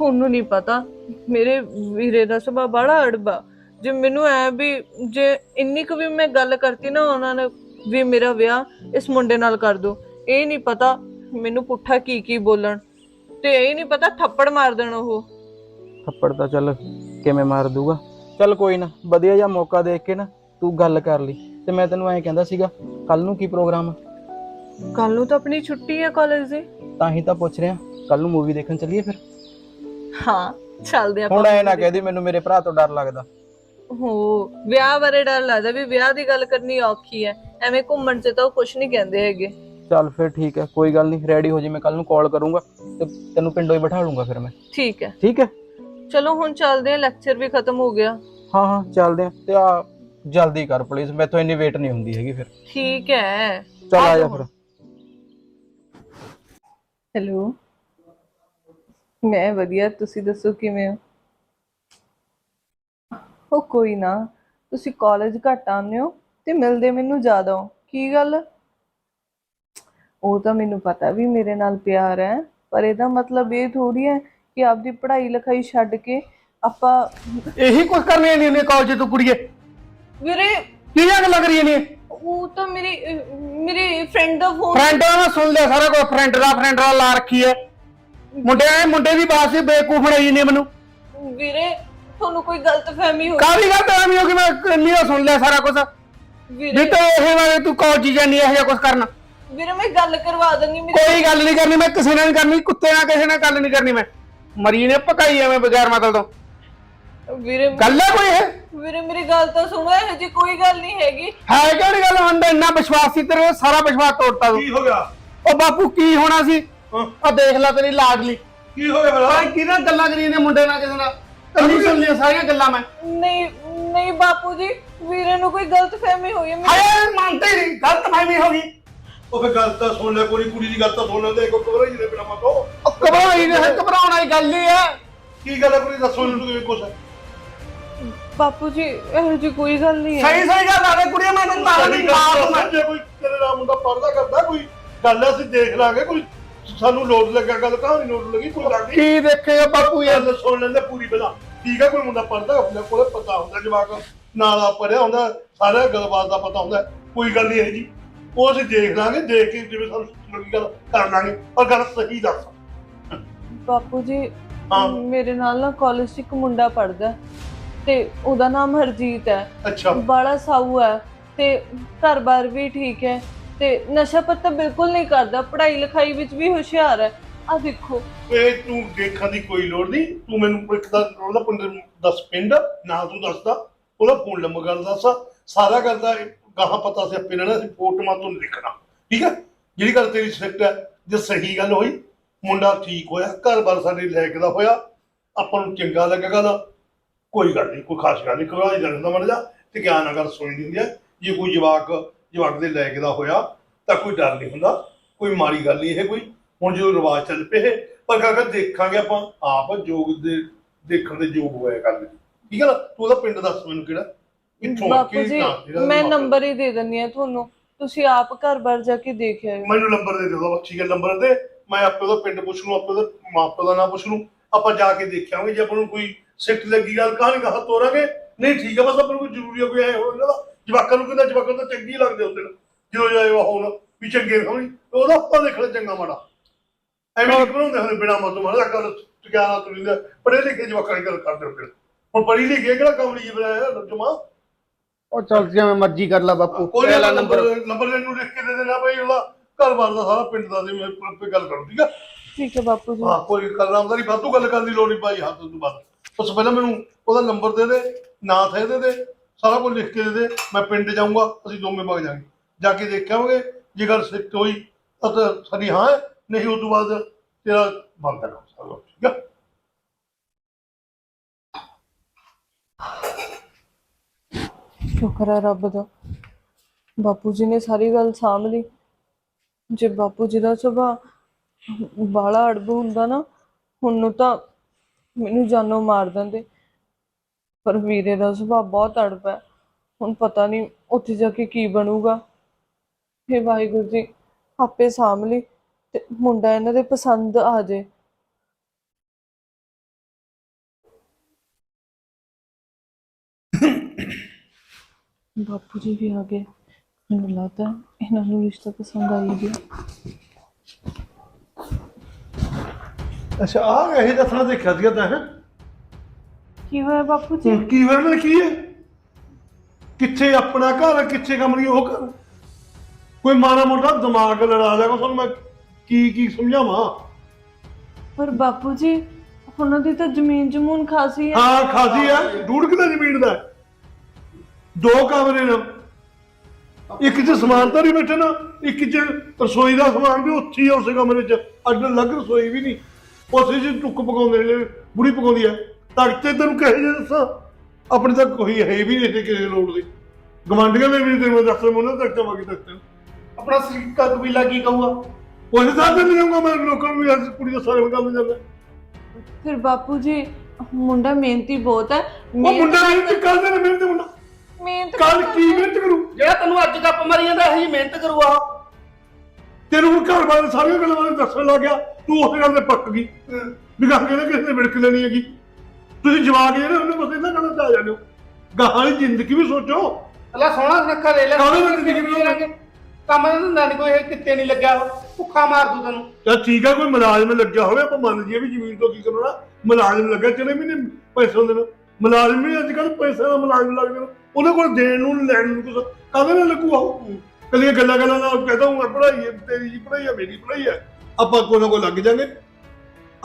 ਉਹਨੂੰ ਨਹੀਂ ਪਤਾ। ਮੇਰੇ ਵੀਰੇ ਦਾ ਸੁਭਾਅ ਬੜਾ ਅੜਬਾ। ਜੇ ਮੈਨੂੰ ਐ ਵੀ ਜੇ ਇੰਨੀ ਕੁ ਵੀ ਮੈਂ ਗੱਲ ਕਰਤੀ ਨਾ ਉਹਨਾਂ ਨੇ ਵੀ ਮੇਰਾ ਵਿਆਹ ਇਸ ਮੁੰਡੇ ਨਾਲ ਕਰ ਦੋ ਇਹ ਨਹੀਂ ਪਤਾ ਮੈਨੂੰ ਪੁੱਠਾ ਕੀ ਕੀ ਬੋਲਣ ਤੇ ਇਹ ਨਹੀਂ ਪਤਾ ਥੱਪੜ ਮਾਰ ਦੇਣ ਉਹ। ਥੱਪੜ ਤਾਂ ਚੱਲ ਕਿਵੇਂ ਮਾਰ ਦੂਗਾ ਚੱਲ ਕੋਈ ਨਾ ਵਧੀਆ ਜਿਹਾ ਮੌਕਾ ਦੇਖ ਕੇ ਨਾ ਤੂੰ ਗੱਲ ਕਰ ਲਈ। ਤੇ ਮੈਂ ਤੈਨੂੰ ਐਂ ਕਹਿੰਦਾ ਸੀਗਾ ਕੱਲ ਨੂੰ ਕੀ ਪ੍ਰੋਗਰਾਮ? ਕੱਲ ਨੂੰ ਤਾਂ ਆਪਣੀ ਛੁੱਟੀ ਹੈ ਕਾਲਜ ਦੀ। ਤਾਂ ਹੀ ਤਾਂ ਪੁੱਛ ਰਿਹਾ ਕੱਲ ਨੂੰ ਮੂਵੀ ਦੇਖਣ ਚੱਲੀਏ ਫਿਰ? ਹਾਂ ਚੱਲਦੇ ਆਪਾਂ ਹੁਣ ਐ ਨਾ ਕਹਦੀ ਮੈਨੂੰ ਮੇਰੇ ਭਰਾ ਤੋਂ ਡਰ ਲੱਗਦਾ। ਹੋ ਵਿਆਹ ਬਾਰੇ ਡਰ ਲੱਗਦਾ ਵੀ ਵਿਆਹ ਦੀ ਗੱਲ ਕਰਨੀ ਔਖੀ ਹੈ। ਐਵੇਂ ਘੁੰਮਣ 'ਚ ਤਾਂ ਉਹ ਕੁਝ ਨਹੀਂ ਕਹਿੰਦੇ ਹੈਗੇ। ਚੱਲ ਫਿਰ ਠੀਕ ਹੈ ਕੋਈ ਗੱਲ ਨਹੀਂ ਰੈਡੀ ਹੋ ਜੀ ਮੈਂ ਕੱਲ ਨੂੰ ਕਾਲ ਕਰੂੰਗਾ ਤੇ ਤੈਨੂੰ ਪਿੰਡੋਂ ਹੀ ਬਿਠਾ ਲੂੰਗਾ ਫਿਰ ਮੈਂ। ਠੀਕ ਹੈ। ਠੀਕ ਹੈ? ਚਲੋ ਹੁਣ ਚੱਲਦੇ ਹਾਂ ਲੈਕਚਰ ਵੀ ਖਤਮ ਹੋ ਗਿਆ। ਹਾਂ ਹਾਂ ਚੱਲਦੇ ਆ ਤੇ ਆ ਜਲਦੀ ਕਰ ਪਲੀਜ਼ ਮੈਥੋਂ ਇੰਨੀ ਵੇਟ ਨਹੀਂ ਹੁੰਦੀ ਹੈਗੀ ਫਿਰ। ਠੀਕ ਹੈ। ਚੱਲ ਆ ਜਾ ਫਿਰ। ਹੈਲੋ ਮੈਂ ਵਧੀਆ ਤੁਸੀਂ ਦੱਸੋ ਕਿਵੇਂ ਹੋ? ਉਹ ਕੋਈ ਨਾ ਤੁਸੀਂ ਕਾਲਜ ਘੱਟ ਆਉਂਦੇ ਹੋ ਤੇ ਮਿਲਦੇ ਮੈਨੂੰ ਜ਼ਿਆਦਾ ਹੋ। ਕੀ ਗੱਲ? ਉਹ ਤਾਂ ਮੈਨੂੰ ਪਤਾ ਵੀ ਮੇਰੇ ਨਾਲ ਪਿਆਰ ਹੈ ਪਰ ਇਹਦਾ ਮਤਲਬ ਇਹ ਥੋੜੀ ਹੈ ਕਿ ਆਪਦੀ ਪੜ੍ਹਾਈ ਲਿਖਾਈ ਛੱਡ ਕੇ ਆਪਾਂ ਇਹੀ ਕੁਝ ਕਰਨੀਆਂ ਨਹੀਂ ਨੇ ਕਾਲਜ ਤੋਂ ਕੁੜੀਏ। ਵੀਰੇ ਕੀ ਗੱਲਾਂ ਕਰੀਆਂ ਨੇ? ਉਹ ਤਾਂ ਮੇਰੀ ਮੇਰੀ ਫਰੈਂਡ ਦਾ ਫੋਨ ਫਰੈਂਡ ਦਾ ਸੁਣ ਲਿਆ ਸਾਰਾ ਕੁਝ ਫਰੈਂਡ ਦਾ ਫਰੈਂਡ ਦਾ ਲਾ ਰੱਖੀ ਹੈ। ਮੁੰਡੇ ਆਏ ਮੁੰਡੇ ਦੀ ਬਾਤ ਸੀ ਬੇਕੂਫ ਬਣਾਈ ਨੇ ਮੈਨੂੰ। ਵੀਰੇ ਤੁਹਾਨੂੰ ਕੋਈ ਗਲਤਫਹਿਮੀ ਹੋ ਕਾਹਦੀ ਗੱਲ ਤਾਂ ਐਵੇਂ ਹੋ ਕਿ ਮੈਂ ਕੰਨੀ ਦਾ ਸੁਣ ਲਿਆ ਸਾਰਾ ਕੁਝ ਵੀਰੇ ਜਿੱਤੇ ਇਹ ਵਾਲੇ ਤੂੰ ਕਾਲਜ ਜਾਨੀ ਇਹੋ ਜਿਹਾ ਕੁਝ ਕਰਨਾ। ਵੀਰੇ ਮੈਂ ਗੱਲ ਕਰਵਾ ਦਾਂਗੀ ਮੇਰੀ ਕੋਈ ਗੱਲ ਨਹੀਂ ਕਰਨੀ ਮੈਂ ਕਿਸੇ ਨਾਲ ਨਹੀਂ ਕਰਨੀ ਕੁੱਤੇ ਨਾਲ ਕਿਸੇ ਨਾਲ ਗੱਲ ਨਹੀਂ ਕਰਨੀ ਮੈਂ। ਮਰੀ ਨੇ ਪਕਾਈ ਐਵੇਂ ਬਗੈਰ ਮਤਲਬ ਤੋਂ। ਵੀਰੇ ਗੱਲ ਹੈ ਕੋਈ ਇਹ? ਵੀਰੇ ਮੇਰੀ ਗੱਲ ਤਾਂ ਸੁਣੋ ਇਹ ਜੀ ਕੋਈ ਗੱਲ ਨਹੀਂ ਹੈਗੀ। ਹੈ ਕਿਹੜੀ ਗੱਲ? ਹੁੰਦਾ ਇੰਨਾ ਵਿਸ਼ਵਾਸ ਸੀ ਤੇਰੇ ਤੇ, ਸਾਰਾ ਵਿਸ਼ਵਾਸ ਤੋੜਤਾ ਤੂੰ। ਕੀ ਹੋ ਗਿਆ? ਉਹ ਬਾਪੂ ਕੀ ਹੋਣਾ ਸੀ? ਹਾਂ। ਆ ਦੇਖ ਲੈ ਤੇਰੀ ਲਾਡਲੀ। ਕੀ ਹੋ ਗਿਆ? ਭਲਾ ਕਿਹਨਾਂ ਗੱਲਾਂ ਕਰੀ ਨੇ ਮੁੰਡੇ ਨਾਲ ਕਿਸੇ ਨਾਲ? ਕੰਨੀ ਸੁਣ ਲਿਆ ਸਾਰੀਆਂ ਗੱਲਾਂ ਮੈਂ। ਨਹੀਂ ਨਹੀਂ ਬਾਪੂ ਜੀ ਵੀਰੇ ਨੂੰ ਕੋਈ ਗਲਤਫਹਿਮੀ ਹੋਈ ਹੈ ਮੇਰੀ- ਹਾਏ ਮੰਨਦੇ ਨਹੀਂ ਗਲਤ ਫਹਿਮੀ ਹੋ ਗਈ। ਉਹ ਫੇ ਗੱਲ ਤਾਂ ਸੁਣ ਲੈ ਕੋਈ ਕੁੜੀ ਦੀ ਗੱਲ ਤਾਂ ਸੁਣ ਲੈਂਦੇ ਕੋ ਕਬਰ ਹੀ ਦੇ ਬਿਨਾ ਮਤੋ ਉਹ। ਘਬਰਾਈ ਨੇ ਘਬਰਾਉਣ ਵਾਲੀ ਗੱਲ ਹੀ ਹੈ। ਕੀ ਗੱਲ ਹੈ ਕੁੜੀ ਦੱਸੋ ਇਹਨੂੰ ਕਿਵੇਂ ਕੁਛ। ਬਾਪੂ ਜੀ ਇਹੋ ਜੀ ਕੋਈ ਗੱਲ ਨਹੀਂ ਹੈ। ਸਹੀ ਸਹੀ ਗੱਲ ਆ ਕੁੜੀਆਂ ਮੈਂ ਤੈਨੂੰ ਨਹੀਂ ਮਾਰ ਦੂੰ ਜੇ ਕੋਈ ਤੇਰੇ ਨਾਲ ਮੁੰਡਾ ਪੜਦਾ ਕਰਦਾ ਕੋਈ ਗੱਲ ਅਸੀਂ ਦੇਖ ਲਾਂਗੇ ਕੋਈ ਸਾਨੂੰ ਲੋਡ ਲੱਗਾ ਗੱਲ ਕਹਾਣੀ ਲੋਡ ਲੱਗੀ ਕੋਈ ਗੱਲ ਨਹੀਂ। ਕੀ ਦੇਖੇਗਾ ਬਾਪੂ ਯਾਰ ਗੱਲ ਸੁਣ ਲੈਂਦੇ ਪੂਰੀ ਪਹਿਲਾਂ। ਠੀਕ ਹੈ ਕੋਈ ਮੁੰਡਾ ਪੜਦਾ ਆਪਣੇ ਕੋਲੇ ਪਤਾ ਹੁੰਦਾ ਜਵਾਕ ਨਾਲ ਆ ਪੜਿਆ ਹੁੰਦਾ ਸਾਰਾ ਗੱਲਬਾਤ ਦਾ ਪਤਾ ਹੁੰਦਾ ਕੋਈ ਗੱਲ ਨਹੀਂ ਹੈ ਜੀ। ਉਹ ਅਸੀਂ ਦੇਖ ਲਾਂਗੇ ਦੇਖ ਕੇ ਜਿਵੇਂ ਸਾਨੂੰ ਲੱਗੀ ਗੱਲ ਕਰ ਲਾਂਗੇ ਪਰ ਗੱਲ ਸਹੀ ਦੱਸ। ਬਾਪੂ ਜੀ ਹਾਂ। ਮੇਰੇ ਨਾਲ ਨਾ ਕਾਲਜ 'ਚ ਇੱਕ ਮੁੰਡਾ ਪੜਦਾ ਤੇ ਉਹਦਾ ਨਾਮ ਹਰਜੀਤ ਹੈ। ਅੱਛਾ। ਬੜਾ ਸਾਊ ਹੈ ਤੇ ਘਰ-ਬਾਰ ਵੀ ਠੀਕ ਹੈ। ਤੇ ਨਸ਼ਾ ਪੱਤਾ ਬਿਲਕੁਲ ਨਹੀਂ ਕਰਦਾ, ਪੜ੍ਹਾਈ ਲਿਖਾਈ ਵਿੱਚ ਵੀ ਹੁਸ਼ਿਆਰ ਹੈ। ਆ ਦੇਖੋ। ਇਹ ਤੂੰ ਦੇਖਣ ਦੀ ਕੋਈ ਲੋੜ ਨਹੀਂ। ਤੂੰ ਮੈਨੂੰ ਇੱਕ ਦਾ ਉਹਦਾ ਪਿੰਡ ਦੱਸ ਪਿੰਡ, ਨਾ ਤੂੰ ਦੱਸਦਾ। ਉਹਦਾ ਫੋਨ ਨੰਬਰ ਗੱਲ ਦੱਸ। ਸਾਰਾ ਕਰਦਾ ਗਾਹਾਂ ਪਤਾ ਸੀ ਆਪੇ ਨਾ ਅਸੀਂ ਫੋਟੋਆਂ ਤੋਂ ਨਹੀਂ ਦੇਖਣਾ। ਠੀਕ ਹੈ? ਜਿਹੜੀ ਗੱਲ ਤੇਰੀ ਸਿੱਟ ਹੈ, ਜੇ ਸਹੀ ਗੱਲ ਹੋਈ, ਮੁੰਡਾ ਠੀਕ ਹੋਇਆ, ਘਰ-ਬਾਰ ਸਾਡੇ ਲਾਇਕ ਦਾ ਹੋਇਆ, ਆਪਾਂ ਨੂੰ ਚੰਗਾ ਲੱਗੇਗਾ ਨਾ ਕੋਈ ਗੱਲ ਨਹੀਂ, ਕੋਈ ਖਾਸ ਗੱਲ ਨਹੀਂ ਕਰਵਾ ਹੀ ਜਾਂਦਾ ਮਰ ਜਾ ਤੇ ਗਿਆਨ ਅਗਰ ਗੱਲ ਸੁਣੀ ਦੀ ਹੈ। ਜੇ ਕੋਈ ਜਵਾਕ ਜਵਾਕ ਦੇ ਲਾਇਕ ਦਾ ਹੋਇਆ ਤਾਂ ਕੋਈ ਡਰ ਨਹੀਂ ਹੁੰਦਾ ਕੋਈ ਮਾੜੀ ਗੱਲ ਨਹੀਂ ਇਹ ਕੋਈ। ਹੁਣ ਜਦੋਂ ਰਿਵਾਜ ਚੱਲ ਪਏ ਪਰ ਕਾਕਾ ਦੇਖਾਂਗੇ ਆਪਾਂ ਆਪ ਜੋਗ ਦੇ ਦੇਖਣ ਦੇ ਯੋਗ ਹੋਇਆ ਗੱਲ ਠੀਕ ਹੈ ਨਾ? ਤੂੰ ਉਹਦਾ ਪਿੰਡ ਦੱਸ ਮੈਨੂੰ ਕਿਹੜਾ? ਕਿੱਥੋਂ ਬਾਪੂ ਜੀ ਮੈਂ ਨੰਬਰ ਹੀ ਦੇ ਦਿੰਨੀ ਆ ਤੁਹਾਨੂੰ। ਤੁਸੀਂ ਆਪ ਘਰ-ਬਾਰ ਜਾ ਕੇ ਦੇਖ ਆਇਓ ਮੈਨੂੰ ਨੰਬਰ ਦੇ ਦਿਓ ਠੀਕ ਹੈ ਨੰਬਰ ਦੇ। ਮੈਂ ਆਪੇ ਉਹਦਾ ਪਿੰਡ ਪੁੱਛ ਲੂੰ ਆਪੇ ਉਹਦੇ ਮਾਪੇ ਦਾ ਨਾਮ ਪੁੱਛ ਲੂੰ। ਆਪਾਂ ਜਾ ਕੇ ਦੇਖਾਂਗੇ ਜੇ ਆਪਾਂ ਨੂੰ ਕੋਈ ਸਿੱਟ ਲੱਗੀ ਗੱਲ ਕਹਾਣੀ ਕਹਾ ਤੋਰਾਂਗੇ। ਨਹੀਂ ਠੀਕ ਹੈ ਬਸ ਆਪਾਂ ਨੂੰ ਕੋਈ ਜ਼ਰੂਰੀ ਹੈ ਕੋਈ ਐ ਹੋਣਾ ਜਵਾਕਾਂ ਨੂੰ ਕਹਿੰਦਾ ਜਵਾਕਾਂ ਨੂੰ ਤਾਂ ਚੰਗੀ ਲੱਗਦੇ ਹੁੰਦੇ ਨੇ। ਜਦੋਂ ਜਾਏ ਉਹ ਹੁਣ ਵੀ ਚੰਗੇ ਸਮਝੀ ਉਹਦਾ ਆਪਾਂ ਦੇਖਣਾ ਚੰਗਾ ਮਾੜਾ। ਐਵੇਂ ਨਹੀਂ ਬਣਾਉਂਦੇ ਹੁੰਦੇ ਬਿਨਾ ਮਤੋਂ ਮਾੜਾ ਗੱਲ ਟਿਕਾਣਾ ਤੁਰਿੰਦਾ ਪੜ੍ਹੇ ਲਿਖੇ ਜਵਾਕਾਂ ਦੀ ਗੱਲ ਕਰਦੇ ਹੁੰਦੇ ਨੇ। ਹੁਣ ਪੜ੍ਹੀ ਲਿਖੀ ਕਿਹੜਾ ਕੰਮ ਲਈ ਬਣਾਇਆ ਜਮਾ? ਉਹ ਚੱਲ ਜਿਵੇਂ ਮਰਜ਼ੀ ਕਰ ਲੈ ਬਾਪੂ ਕੋਈ ਪਹਿਲਾ ਨਾ ਨੰਬਰ ਨੰਬਰ ਨੂੰ ਲਿਖ ਕੇ ਦੇ ਦੇਣਾ ਭਾਈ ਉਹਦਾ ਘਰ-ਬਾਰ ਦਾ ਸਾਰਾ ਪਿੰਡ ਦਾ ਦੇ ਮੈਂ ਆਪੇ ਗੱਲ ਕਰੂੰ ਠੀਕ ਹੈ ਠੀਕ ਹੈ ਬਾਪੂ ਜੀ। ਹਾਂ ਕੋਈ ਨਹੀਂ ਬਾਤੂ ਗੱਲ ਕਰਨ ਦੀ ਲੋੜ ਨਹੀਂ ਭਾਈ ਹੱਥ ਤੋਂ ਬਾਅਦ ਉਸ ਪਹਿਲਾਂ ਮੈਨੂੰ ਉਹਦਾ ਨੰਬਰ ਦੇ ਦੇ ਨਾਂ ਥੇ ਦੇ ਦੇ। ਸਾਰਾ ਕੁਝ ਲਿਖ ਕੇ ਦੇ ਦੇ, ਮੈਂ ਪਿੰਡ ਜਾਊਂਗਾ, ਅਸੀਂ ਦੋਵੇਂ ਵਗ ਜਾਵਾਂਗੇ। ਜਾ ਕੇ ਦੇਖਾਂਗੇ ਜੇ ਗੱਲ ਸਿੱਟ ਹੋਈ, ਤਾਂ ਸਾਡੀ ਹਾਂ ਨਹੀਂ ਉਸ ਤੋਂ ਬਾਅਦ ਤੇਰਾ ਬੰਦ ਹੈ ਸਾਰਾ ਠੀਕ ਹੈ ਸ਼ੁਕਰ ਹੈ ਰੱਬ ਦਾ। ਬਾਪੂ ਜੀ ਨੇ ਸਾਰੀ ਗੱਲ ਸਾਂਭ ਲਈ। ਜੇ ਬਾਪੂ ਜੀ ਦਾ ਸੁਭਾਅ ਬਾਲਾ ਅੜਬ ਹੁੰਦਾ ਨਾ, ਹੁਣ ਨੂੰ ਤਾਂ ਮੈਨੂੰ ਜਾਨੋਂ ਮਾਰ ਦਿੰਦੇ। ਪਰ ਵੀਰੇ ਦਾ ਸੁਭਾਅ ਬਹੁਤ ਅੜਬ ਹੈ। ਹੁਣ ਪਤਾ ਨਹੀਂ ਉੱਥੇ ਜਾ ਕੇ ਕੀ ਬਣੂਗਾ। ਹੇ ਵਾਹਿਗੁਰੂ ਜੀ, ਆਪੇ ਸਾਂਭ ਲਈ ਤੇ ਮੁੰਡਾ ਇਹਨਾਂ ਦੇ ਪਸੰਦ ਆ ਜੇ। ਬਾਪੂ ਜੀ ਵੀ ਆ ਗਏ। ਮੈਨੂੰ ਲੱਗਦਾ ਇਹਨਾਂ ਨੂੰ ਰਿਸ਼ਤਾ ਪਸੰਦ ਆਈ ਗਿਆ ਅੱਛਾ ਆ ਇਹ ਦੱਸਣਾ ਦੇਖਿਆ ਸੀਗਾ ਤਾਂ। ਹੈ ਕੀ ਹੋਇਆ ਬਾਪੂ ਜੀ? ਕੀ ਵਰਨਾ ਕੀ ਹੈ? ਕਿੱਥੇ ਆਪਣਾ ਘਰ ਹੈ, ਕਿੱਥੇ ਕੰਮ ਨਹੀਂ ਉਹ ਘਰ? ਕੋਈ ਮਾੜਾ ਮੋਟਾ ਦਿਮਾਗ ਲੜਾ ਲਿਆ ਤੁਹਾਨੂੰ ਮੈਂ ਕੀ ਕੀ ਸਮਝਾਵਾਂ? ਪਰ ਬਾਪੂ ਜੀ ਉਹਨਾਂ ਦੀ ਤਾਂ ਜ਼ਮੀਨ ਜਮੂਨ ਖਾਸੀ ਹੈ। ਹਾਂ ਖਾਸੀ ਆ ਡੂੜ ਕਿਦਾ ਜ਼ਮੀਨ ਦਾ? ਹੈ। ਦੋ ਕਮਰੇ ਨੇ। ਇੱਕ ਚ ਸਮਾਨ ਤਾਂ ਨਹੀਂ ਬੈਠੇ ਨਾ ਇੱਕ ਚ ਰਸੋਈ ਦਾ ਸਮਾਨ ਵੀ ਉੱਥੇ ਹੀ ਆ ਉਸੇ ਕਮਰੇ ਚ। ਅੱਡ ਅਲੱਗ ਰਸੋਈ ਵੀ ਨਹੀਂ। ਉਸੇ ਚ ਟੁੱਕ ਪਕਾਉਂਦੇ ਨੇ ਬੁੜੀ ਪਕਾਉਂਦੀ ਆ ਤਖਤੇ ਤੈਨੂੰ ਕਹੇ ਜੇ ਦੱਸਾਂ? ਆਪਣੇ ਤਾਂ ਕੋਈ ਹੈ ਵੀ ਨਹੀਂ ਕਿਸੇ ਲੋੜ ਦੀ। ਗਵਾਂਢੀਆਂ ਨੇ ਵੀ ਤੈਨੂੰ ਦੱਸ ਮੁੰਨਾ ਤਖਤੇ ਮਗੀ ਤਖਤੇ ਆਪਣਾ ਸਰੀਕਾ ਕਬੀਲਾ ਕੀ ਕਹੂਗਾ? ਉਹਦੇ ਸਾਥ ਨਹੀਂ ਜਾਊਂਗਾ ਮੈਂ ਲੋਕਾਂ ਨੂੰ ਵੀ ਅੱਜ ਕੁੜੀ ਦਾ ਸਾਰੇ ਕੰਮ ਜਾਂਦਾ ਫਿਰ ਬਾਪੂ ਜੀ ਮੁੰਡਾ ਮਿਹਨਤੀ ਬਹੁਤ ਹੈ। ਉਹ ਮੁੰਡਾ ਨਹੀਂ ਕਰਦੇ ਨੇ ਮਿਹਨਤ ਮੁੰਡਾ। ਮਿਹਨਤ ਕੱਲ ਕੀ ਮਿਹਨਤ ਕਰੂ? ਜਿਹੜਾ ਤੈਨੂੰ ਅੱਜ ਗੱਪ ਮਾਰੀ ਜਾਂਦਾ ਇਹ ਮਿਹਨਤ ਕਰੂ ਆ ਤੈਨੂੰ ਹੁਣ ਘਰ ਬਾਰੇ ਸਾਰੀਆਂ ਗੱਲਾਂ ਬਾਰੇ ਦੱਸਣ ਲੱਗ ਗਿਆ। ਤੂੰ ਉਸ ਗੱਲ ਤੇ ਪੱਕ ਗਈ। ਵੀ ਗੱਲ ਕਹਿੰਦਾ ਕਿਸੇ ਨੇ ਵਿੜਕ ਲੈਣੀ ਹੈਗੀ? ਤੁਸੀਂ ਜਵਾਕ ਜਿਹੜੇ ਉਹਨੇ ਬਸ ਇਹਨਾਂ ਗੱਲਾਂ ਆ ਜਾਂਦੇ ਹੋ। ਗਾਹਾਂ ਵਾਲੀ ਜ਼ਿੰਦਗੀ ਵੀ ਸੋਚੋ। ਅੱਲਾ ਸੋਹਣਾ ਸੁਨੱਖਾ ਲੈ ਲੈ ਕਾਹਦੇ ਨਾਲ ਜ਼ਿੰਦਗੀ ਬਣਾਉਣੀ? ਕੰਮ ਦਾ ਧੰਦਾ ਨਹੀਂ ਕੋਈ ਇਹ ਕਿੱਤੇ ਨਹੀਂ ਲੱਗਿਆ ਉਹ। ਭੁੱਖਾ ਮਾਰ ਦੂ ਤੈਨੂੰ। ਤਾਂ ਠੀਕ ਆ ਕੋਈ ਮੁਲਾਜ਼ਮ ਲੱਗਿਆ ਹੋਵੇ ਆਪਾਂ ਮੰਨ ਜੀਏ ਵੀ ਜ਼ਮੀਨ ਤੋਂ ਕੀ ਕਰਨਾ। ਮੁਲਾਜ਼ਮ ਲੱਗਾ ਚਲੇ ਮਹੀਨੇ ਪੈਸੇ ਹੁੰਦੇ ਨੇ। ਮੁਲਾਜ਼ਮ ਵੀ ਅੱਜ ਕੱਲ ਪੈਸੇ ਦਾ ਮੁਲਾਜ਼ਮ ਲੱਗਦੇ ਨੇ। ਉਹਨਾਂ ਕੋਲ ਦੇਣ ਨੂੰ ਲੈਣ ਨੂੰ ਕੁਝ ਕਾਹਦੇ ਨਾਲ ਲੱਗੂਗਾ ਉਹ? ਕੱਲੀਆਂ ਗੱਲਾਂ ਗੱਲਾਂ ਨਾਲ ਕਹਦਾ ਹੂੰ ਪੜ੍ਹਾਈ ਹੈ ਤੇਰੀ ਜੀ ਪੜ੍ਹਾਈ ਹੈ ਮੇਰੀ ਪੜ੍ਹਾਈ ਹੈ। ਆਪਾਂ ਕੋਈ ਨਾ ਕੋਈ ਲੱਗ ਜਾਾਂਗੇ।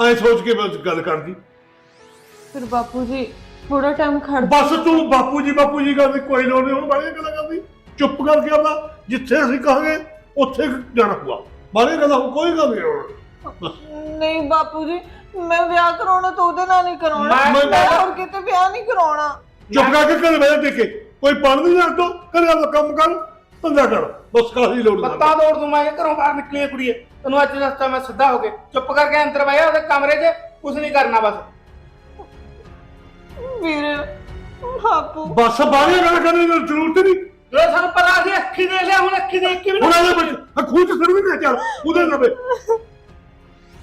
ਐ ਸੋਚ ਕੇ ਬਸ ਗੱਲ ਕਰਦੀ। ਫਿਰ ਬਾਪੂ ਜੀ ਥੋੜਾ ਟਾਈਮ ਖੜ ਬਸ ਤੂੰ ਬਾਪੂ ਜੀ ਬਾਪੂ ਜੀ ਕਰਦੀ ਕੋਈ ਲੋੜ ਨਹੀਂ ਹੁਣ ਬਾਹਲੀਆਂ ਗੱਲਾਂ ਕਰਦੀ। ਚੁੱਪ ਕਰਕੇ ਆਪਣਾ ਜਿੱਥੇ ਅਸੀਂ ਕਹਾਂਗੇ ਉੱਥੇ ਜਾਣਾ ਪਊਗਾ। ਬਾਹਲੀਆਂ ਗੱਲਾਂ ਕੋਈ ਗੱਲ ਨਹੀਂ ਹੋਣਾ ਨਹੀਂ ਬਾਪੂ ਜੀ ਮੈਂ ਵਿਆਹ ਕਰਾਉਣਾ ਤਾਂ ਉਹਦੇ ਨਾਲ ਨਹੀਂ ਕਰਾਉਣਾ। ਮੈਂ- ਮੈਂ ਹੋਰ ਕਿਤੇ ਵਿਆਹ ਨਹੀਂ ਕਰਾਉਣਾ। ਚੁੱਪ ਕਰਕੇ ਘਰ ਬਹਿ ਕੇ ਕੋਈ ਪੜ੍ਹ ਨਹੀਂ ਜਾਂਦਾ ਘਰੇ ਆਪਣਾ ਕੰਮ ਕਰ ਧੰਦਾ ਕਰ। ਬਸ ਕਾਹਦੀ ਲੋੜ ਨਹੀਂ ਬੱਤਾ ਤੋੜ ਦੂੰ ਮੈਂ ਘਰੋਂ ਬਾਹਰ ਨਿਕਲੀ ਆ ਕੁੜੀਏ। ਤੈਨੂੰ ਅੱਜ ਦੱਸਤਾ ਮੈਂ ਸਿੱਧਾ ਹੋ ਕੇ ਚੁੱਪ ਕਰਕੇ ਅੰਦਰ ਬਹਿ ਜਾ ਉਹਦੇ ਕਮਰੇ 'ਚ ਕੁਝ ਨਹੀਂ ਕਰਨਾ ਬਸ। ਵੀਰੇ ਬਾਪੂ। ਬਸ ਬਾਹਲੀਆਂ ਗੱਲਾਂ ਕਰਨ ਦੀ ਜ਼ਰੂਰਤ ਨਹੀਂ। ਜੋ ਸਾਨੂੰ ਪਤਾ ਸੀ ਅੱਖੀ ਦੇਖ ਲਿਆ ਹੁਣ ਅੱਖੀ ਦੇਖ ਕੇ ਵੀ ਹੁਣ ਨਾ ਆਲੇ ਬੱਚ ਖੂਚ ਸਿਰ ਵੀ ਨਾ ਚੱਲ ਉਹਦੇ ਨਵੇ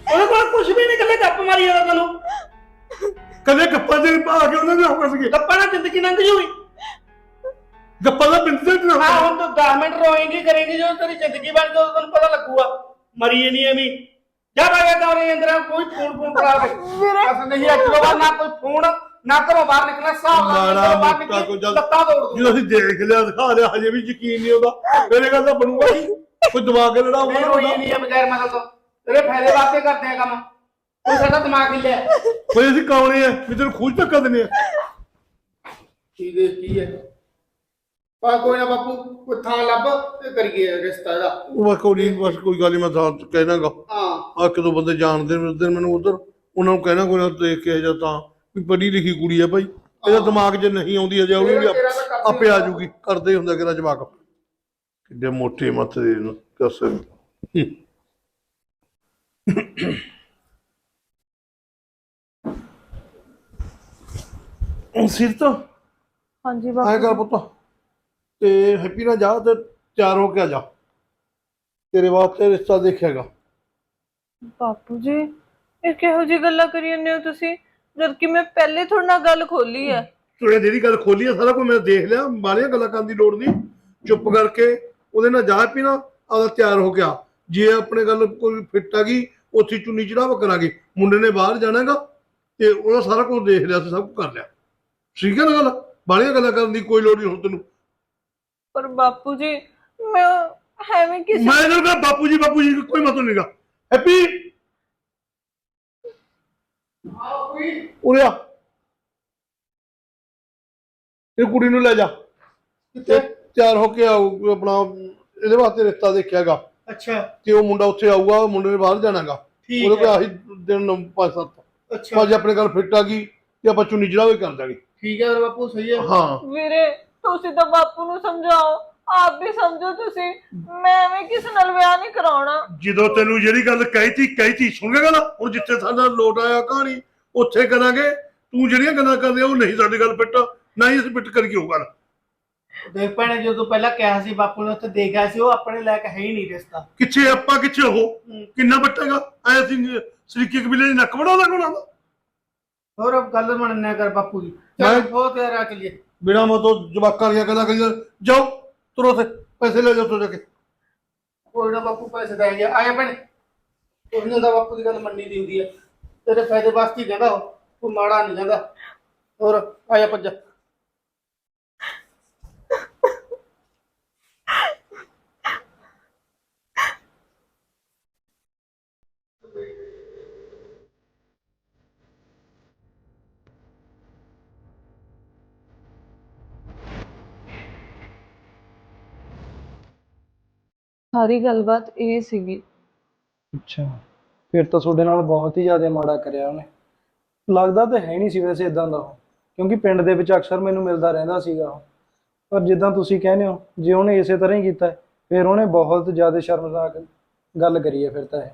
ਉਹਦੇ ਕੋਲ ਕੁਝ ਵੀ ਨਹੀਂ ਕੱਲੇ ਗੱਪ ਮਾਰੀ ਜਾਂਦਾ ਤੈਨੂੰ। ਕਦੇ ਕੱਪਾਂ ਦੇ ਪਾ ਕੇ ਉਹਨਾਂ ਦੇ ਹੋ ਸੀਗੇ ਗੱਪਾਂ ਨਾਲ ਜ਼ਿੰਦਗੀ ਲੰਘ ਜੂਗੀ। ਗੱਪਾਂ ਦਾ ਬਿੰਦ ਤੇ ਨਾ ਹਾਂ ਹੁਣ ਤੂੰ 10 ਮਿੰਟ ਰੋਏਂਗੀ ਕਰੇਂਗੀ ਜਦੋਂ ਤੇਰੀ ਜ਼ਿੰਦਗੀ ਬਣ ਜਾਊ ਉਦੋਂ ਤੈਨੂੰ ਪਤਾ ਲੱਗੂਗਾ। ਮਰੀ ਨਹੀਂ ਐਵੇਂ। ਜਾ ਬਾਗਾ ਕਮਰੇ ਅੰਦਰ ਕੋਈ ਫੋਨ ਫੋਨ ਕਰਾ ਦੇ ਬਸ ਨਹੀਂ ਅੱਜ ਤੋਂ ਬਾਅਦ ਨਾ ਕੋਈ ਫੋਨ। ਨਾ ਘਰੋਂ ਬਾਹਰ ਨਿਕਲਣਾ ਸਾਹ ਮੋਟਾ ਕੋਈ ਜਦ- ਲੱਤਾਂ ਤੋੜ ਦੂੰ। ਜਦੋਂ ਅਸੀਂ ਦੇਖ ਲਿਆ ਦਿਖਾ ਲਿਆ ਹਜੇ ਵੀ ਯਕੀਨ ਨਹੀਂ ਆਉਂਦਾ। ਮੇਰੇ ਗੱਲ ਤਾਂ ਬਣੂਗਾ ਕੋਈ ਦਿਮਾਗ ਲੜਾ ਨਹੀਂ ਹੋਊਗਾ ਰੋਈ ਨਹੀਂ ਹੈ ਬਗੈਰ ਮਤਲਬ ਤੋਂ। ਤੇਰੇ ਫਾਇਦੇ ਵਾਸਤੇ ਕਰਦੇ ਆ ਕੰਮ। ਤੂੰ ਸਾਡਾ ਦਿਮਾਗ ਹਿੱਲਿਆ। ਕੋਈ ਅਸੀਂ ਕਾਉਣੇ ਆ? ਵੀ ਤੈਨੂੰ ਖੂਜ ਧੱਕਾ ਦਿੰਦੇ ਆ। ਕੀ ਦੇ ਕੀ ਹੈ? ਪਾ ਕੋਈ ਨਾ ਬਾਪੂ ਕੋਈ ਥਾਂ ਲੱਭ ਤੇ ਕਰੀਏ ਰਿਸ਼ਤਾ ਇਹਦਾ। ਉਹ ਕੋਈ ਨਹੀਂ ਬਸ ਕੋਈ ਗੱਲ ਨਹੀਂ ਮੈਂ ਤਾਂ ਕਹਿਣਾਗਾ ਹਾਂ। ਆ ਕਦੋਂ ਬੰਦੇ ਜਾਣਦੇ ਨੇ ਮੈਨੂੰ ਉਧਰ ਉਹਨਾਂ ਨੂੰ ਕਹਿਣਾ ਕੋਈ ਨਾ ਦੇਖ ਕੇ ਜਾਂ ਤਾਂ। ਵੀ ਪੜ੍ਹੀ ਲਿਖੀ ਕੁੜੀ ਆ ਭਾਈ। ਇਹਦਾ ਦਿਮਾਗ 'ਚ ਨਹੀਂ ਆਉਂਦੀ ਅਜੇ ਉਹਨੂੰ ਵੀ ਆਪ- ਆ ਜੂਗੀ ਕਰਦੇ ਹੁੰਦਾ ਕਿਹੜਾ ਜਵਾਕ। ਕਿੱਡੇ ਮੋਟੇ ਮੱਥੇ ਦੇ ਨੂੰ ਕਸੇ ਸਿਰ ਤੋਂ? ਹਾਂਜੀ ਬਾਪੂ ਕਰ ਪੁੱਤ। ਤੇ ਹੈਪੀ ਨਾਲ ਜਾ ਤੇ ਤਿਆਰ ਹੋ ਕੇ ਆ ਜਾ। ਤੇਰੇ ਵਾਸਤੇ ਰਿਸ਼ਤਾ ਦੇਖਿਆਗਾ। ਬਾਪੂ ਜੀ ਇਹ ਕਿਹੋ ਜੀ ਗੱਲਾਂ ਕਰੀ ਜਾਂਦੇ ਹੋ ਤੁਸੀਂ? ਜਦ ਕਿ ਮੈਂ ਪਹਿਲੇ ਤੁਹਾਡੇ ਨਾਲ ਗੱਲ ਖੋਲੀ ਹੈ ਤੂੰ ਜਿਹੜੀ ਗੱਲ ਖੋਲੀ ਆ ਸਾਰਾ ਕੁਝ ਮੈਂ ਦੇਖ ਲਿਆ ਬਾਲੀਆਂ ਗੱਲਾਂ ਕਰਨ ਦੀ ਲੋੜ ਨਹੀਂ। ਚੁੱਪ ਕਰਕੇ ਉਹਦੇ ਨਾਲ ਜਾ ਪੀ ਨਾ ਆਦਾ ਤਿਆਰ ਹੋ ਗਿਆ। ਜੇ ਆਪਣੇ ਗੱਲ ਕੋਈ ਫਿੱਟ ਆ ਗਈ ਉੱਥੇ ਚੁੰਨੀ ਚੜਾਵਾ ਕਰਾਂਗੇ। ਮੁੰਡੇ ਨੇ ਬਾਹਰ ਜਾਣਾਗਾ ਤੇ ਉਹਦਾ ਸਾਰਾ ਕੁਝ ਦੇਖ ਲਿਆ ਤੇ ਸਭ ਕੁਝ ਕਰ ਲਿਆ। ਠੀਕ ਹੈ ਨਾ ਗੱਲ? ਬਾਲੀਆਂ ਗੱਲਾਂ ਕਰਨ ਦੀ ਕੋਈ ਲੋੜ ਨਹੀਂ ਹੁਣ ਤੈਨੂੰ। ਪਰ ਬਾਪੂ ਜੀ ਮੈਂ ਐਵੇਂ ਕਿਸੇ ਮੈਂ ਇਹਨਾਂ ਦਾ ਬਾਪੂ ਜੀ ਬਾਪੂ ਜੀ ਕੋਈ ਮਤਲਬ ਨਹੀਂਗਾ ਹੈਪੀ ਉਰੇ ਆ। ਇਹ ਕੁੜੀ ਨੂੰ ਲੈ ਜਾ। ਕਿੱਥੇ? ਤਿਆਰ ਹੋ ਕੇ ਆਊ ਆਪਣਾ ਇਹਦੇ ਵਾਸਤੇ ਰਿਸ਼ਤਾ ਦੇਖਿਆਗਾ। ਅੱਛਾ। ਤੇ ਉਹ ਮੁੰਡਾ ਉੱਥੇ ਆਊਗਾ ਉਹ ਮੁੰਡੇ ਨੇ ਬਾਹਰ ਜਾਣਾਗਾ। ਠੀਕ ਉਹਦੇ ਕੋਲ ਆਹੀ ਦਿਨ ਪੰਜ ਸੱਤ। ਅੱਛਾ। ਬਾਜੀ ਆਪਣੇ ਗੱਲ ਫਿੱਟ ਆ ਗਈ ਤੇ ਆਪਾਂ ਚੁੰਨੀ ਚੜਾਵੇ ਕਰ ਦਾਂਗੇ। ਠੀਕ ਹੈ ਬਾਪੂ ਸਹੀ ਹੈ। ਹਾਂ। ਵੀਰੇ ਤੁਸੀਂ ਤਾਂ ਬਾਪੂ ਨੂੰ ਸਮਝਾਓ। ਆਪ ਵੀ ਸਮਝੋ ਤੁਸੀਂ ਮੈਂ ਐਵੇਂ ਕਿਸੇ ਨਾਲ ਵਿਆਹ ਨਹੀਂ ਕਰਾਉਣਾ। ਜਦੋਂ ਤੈਨੂੰ ਜਿਹੜੀ ਗੱਲ ਕਹੀ ਤੀ ਕਹੀ ਤੀ ਸੁਣ ਗਿਆ ਗੱਲ? ਹੁਣ ਜਿੱਥੇ ਸਾਡਾ ਲੋਟ ਆਇਆ ਕਹਾਣੀ ਉੱਥੇ ਕਰਾਂਗੇ। ਤੂੰ ਜਿਹੜੀਆਂ ਗੱਲਾਂ ਕਰਦੇ ਉਹ ਨਹੀਂ ਸਾਡੀ ਗੱਲ ਫਿੱਟ ਨਾ ਹੀ ਅਸੀਂ ਫਿੱਟ ਕਰੀਏ ਉਹ ਗੱਲ। ਦੇਖ ਭੈਣੇ ਜਦੋਂ ਪਹਿਲਾਂ ਕਿਹਾ ਸੀ ਬਾਪੂ ਨੇ ਉੱਥੇ ਦੇਖਿਆ ਸੀ ਉਹ ਆਪਣੇ ਲਾਇਕ ਹੈ ਹੀ ਨਹੀਂ ਰਿਸ਼ਤਾ। ਕਿੱਥੇ ਆਪਾਂ ਕਿੱਥੇ ਉਹ? ਕਿੰਨਾ ਬੱਟਾਗਾ ਆਇਆ ਸੀ ਸਰੀਕੇ ਕਬੀਲੇ ਦੀ ਨੱਕ ਵੜਾਉਂਦਾ ਕੋਣਾ ਹੋਰ ਅਬ ਗੱਲ ਮੰਨਣਾ ਕਰ ਬਾਪੂ ਦੀ ਮੈਂ- ਚੱਲ ਬਹੁਤ ਯਾਰ ਆ ਚਲੀਏ ਬਿਨਾ ਮਤੋਂ ਜਵਾਕਾਂ ਦੀਆਂ ਗੱਲਾਂ ਕਰੀ। ਜਾਓ। ਤੁਰੋ ਉੱਥੇ, ਪੈਸੇ ਲੈ ਜਾਓ ਤੋਂ ਜਾ ਕੇ। ਕੋਈ ਨਾ ਬਾਪੂ, ਪੈਸੇ ਦੇਣਗੇ ਆਇਆ ਭੈਣੇ। ਉਹਨਾਂ ਦਾ ਬਾਪੂ ਦੀ ਗੱਲ ਮੰਨੀ ਦੀ ਹੁੰਦੀ ਹੈ ਤੇਰੇ ਫਾਇਦੇ ਵਾਸਤੇ ਹੀ ਕਹਿੰਦਾ ਉਹ। ਕੋਈ ਮਾੜਾ ਨਹੀਂ ਕਹਿੰਦਾ ਹੋਰ ਆਇਆ ਭੱਜ। ਸਾਰੀ ਗੱਲਬਾਤ ਇਹ ਸੀਗੀ। ਅੱਛਾ। ਫਿਰ ਤਾਂ ਤੁਹਾਡੇ ਨਾਲ ਬਹੁਤ ਹੀ ਜ਼ਿਆਦਾ ਮਾੜਾ ਕਰਿਆ ਉਹਨੇ। ਲੱਗਦਾ ਤਾਂ ਹੈ ਨਹੀਂ ਸੀ ਵੈਸੇ ਇਦਾਂ ਦਾ ਉਹ ਕਿਉਂਕਿ ਪਿੰਡ ਦੇ ਵਿੱਚ ਅਕਸਰ ਮੈਨੂੰ ਮਿਲਦਾ ਰਹਿੰਦਾ ਸੀਗਾ ਉਹ। ਪਰ ਜਿੱਦਾਂ ਤੁਸੀਂ ਕਹਿੰਦੇ ਹੋ ਜੇ ਉਹਨੇ ਇਸੇ ਤਰ੍ਹਾਂ ਹੀ ਕੀਤਾ ਫਿਰ ਉਹਨੇ ਬਹੁਤ ਜ਼ਿਆਦਾ ਸ਼ਰਮਨਾਕ ਗੱਲ ਕਰੀ ਹੈ ਫਿਰ ਤਾਂ ਇਹ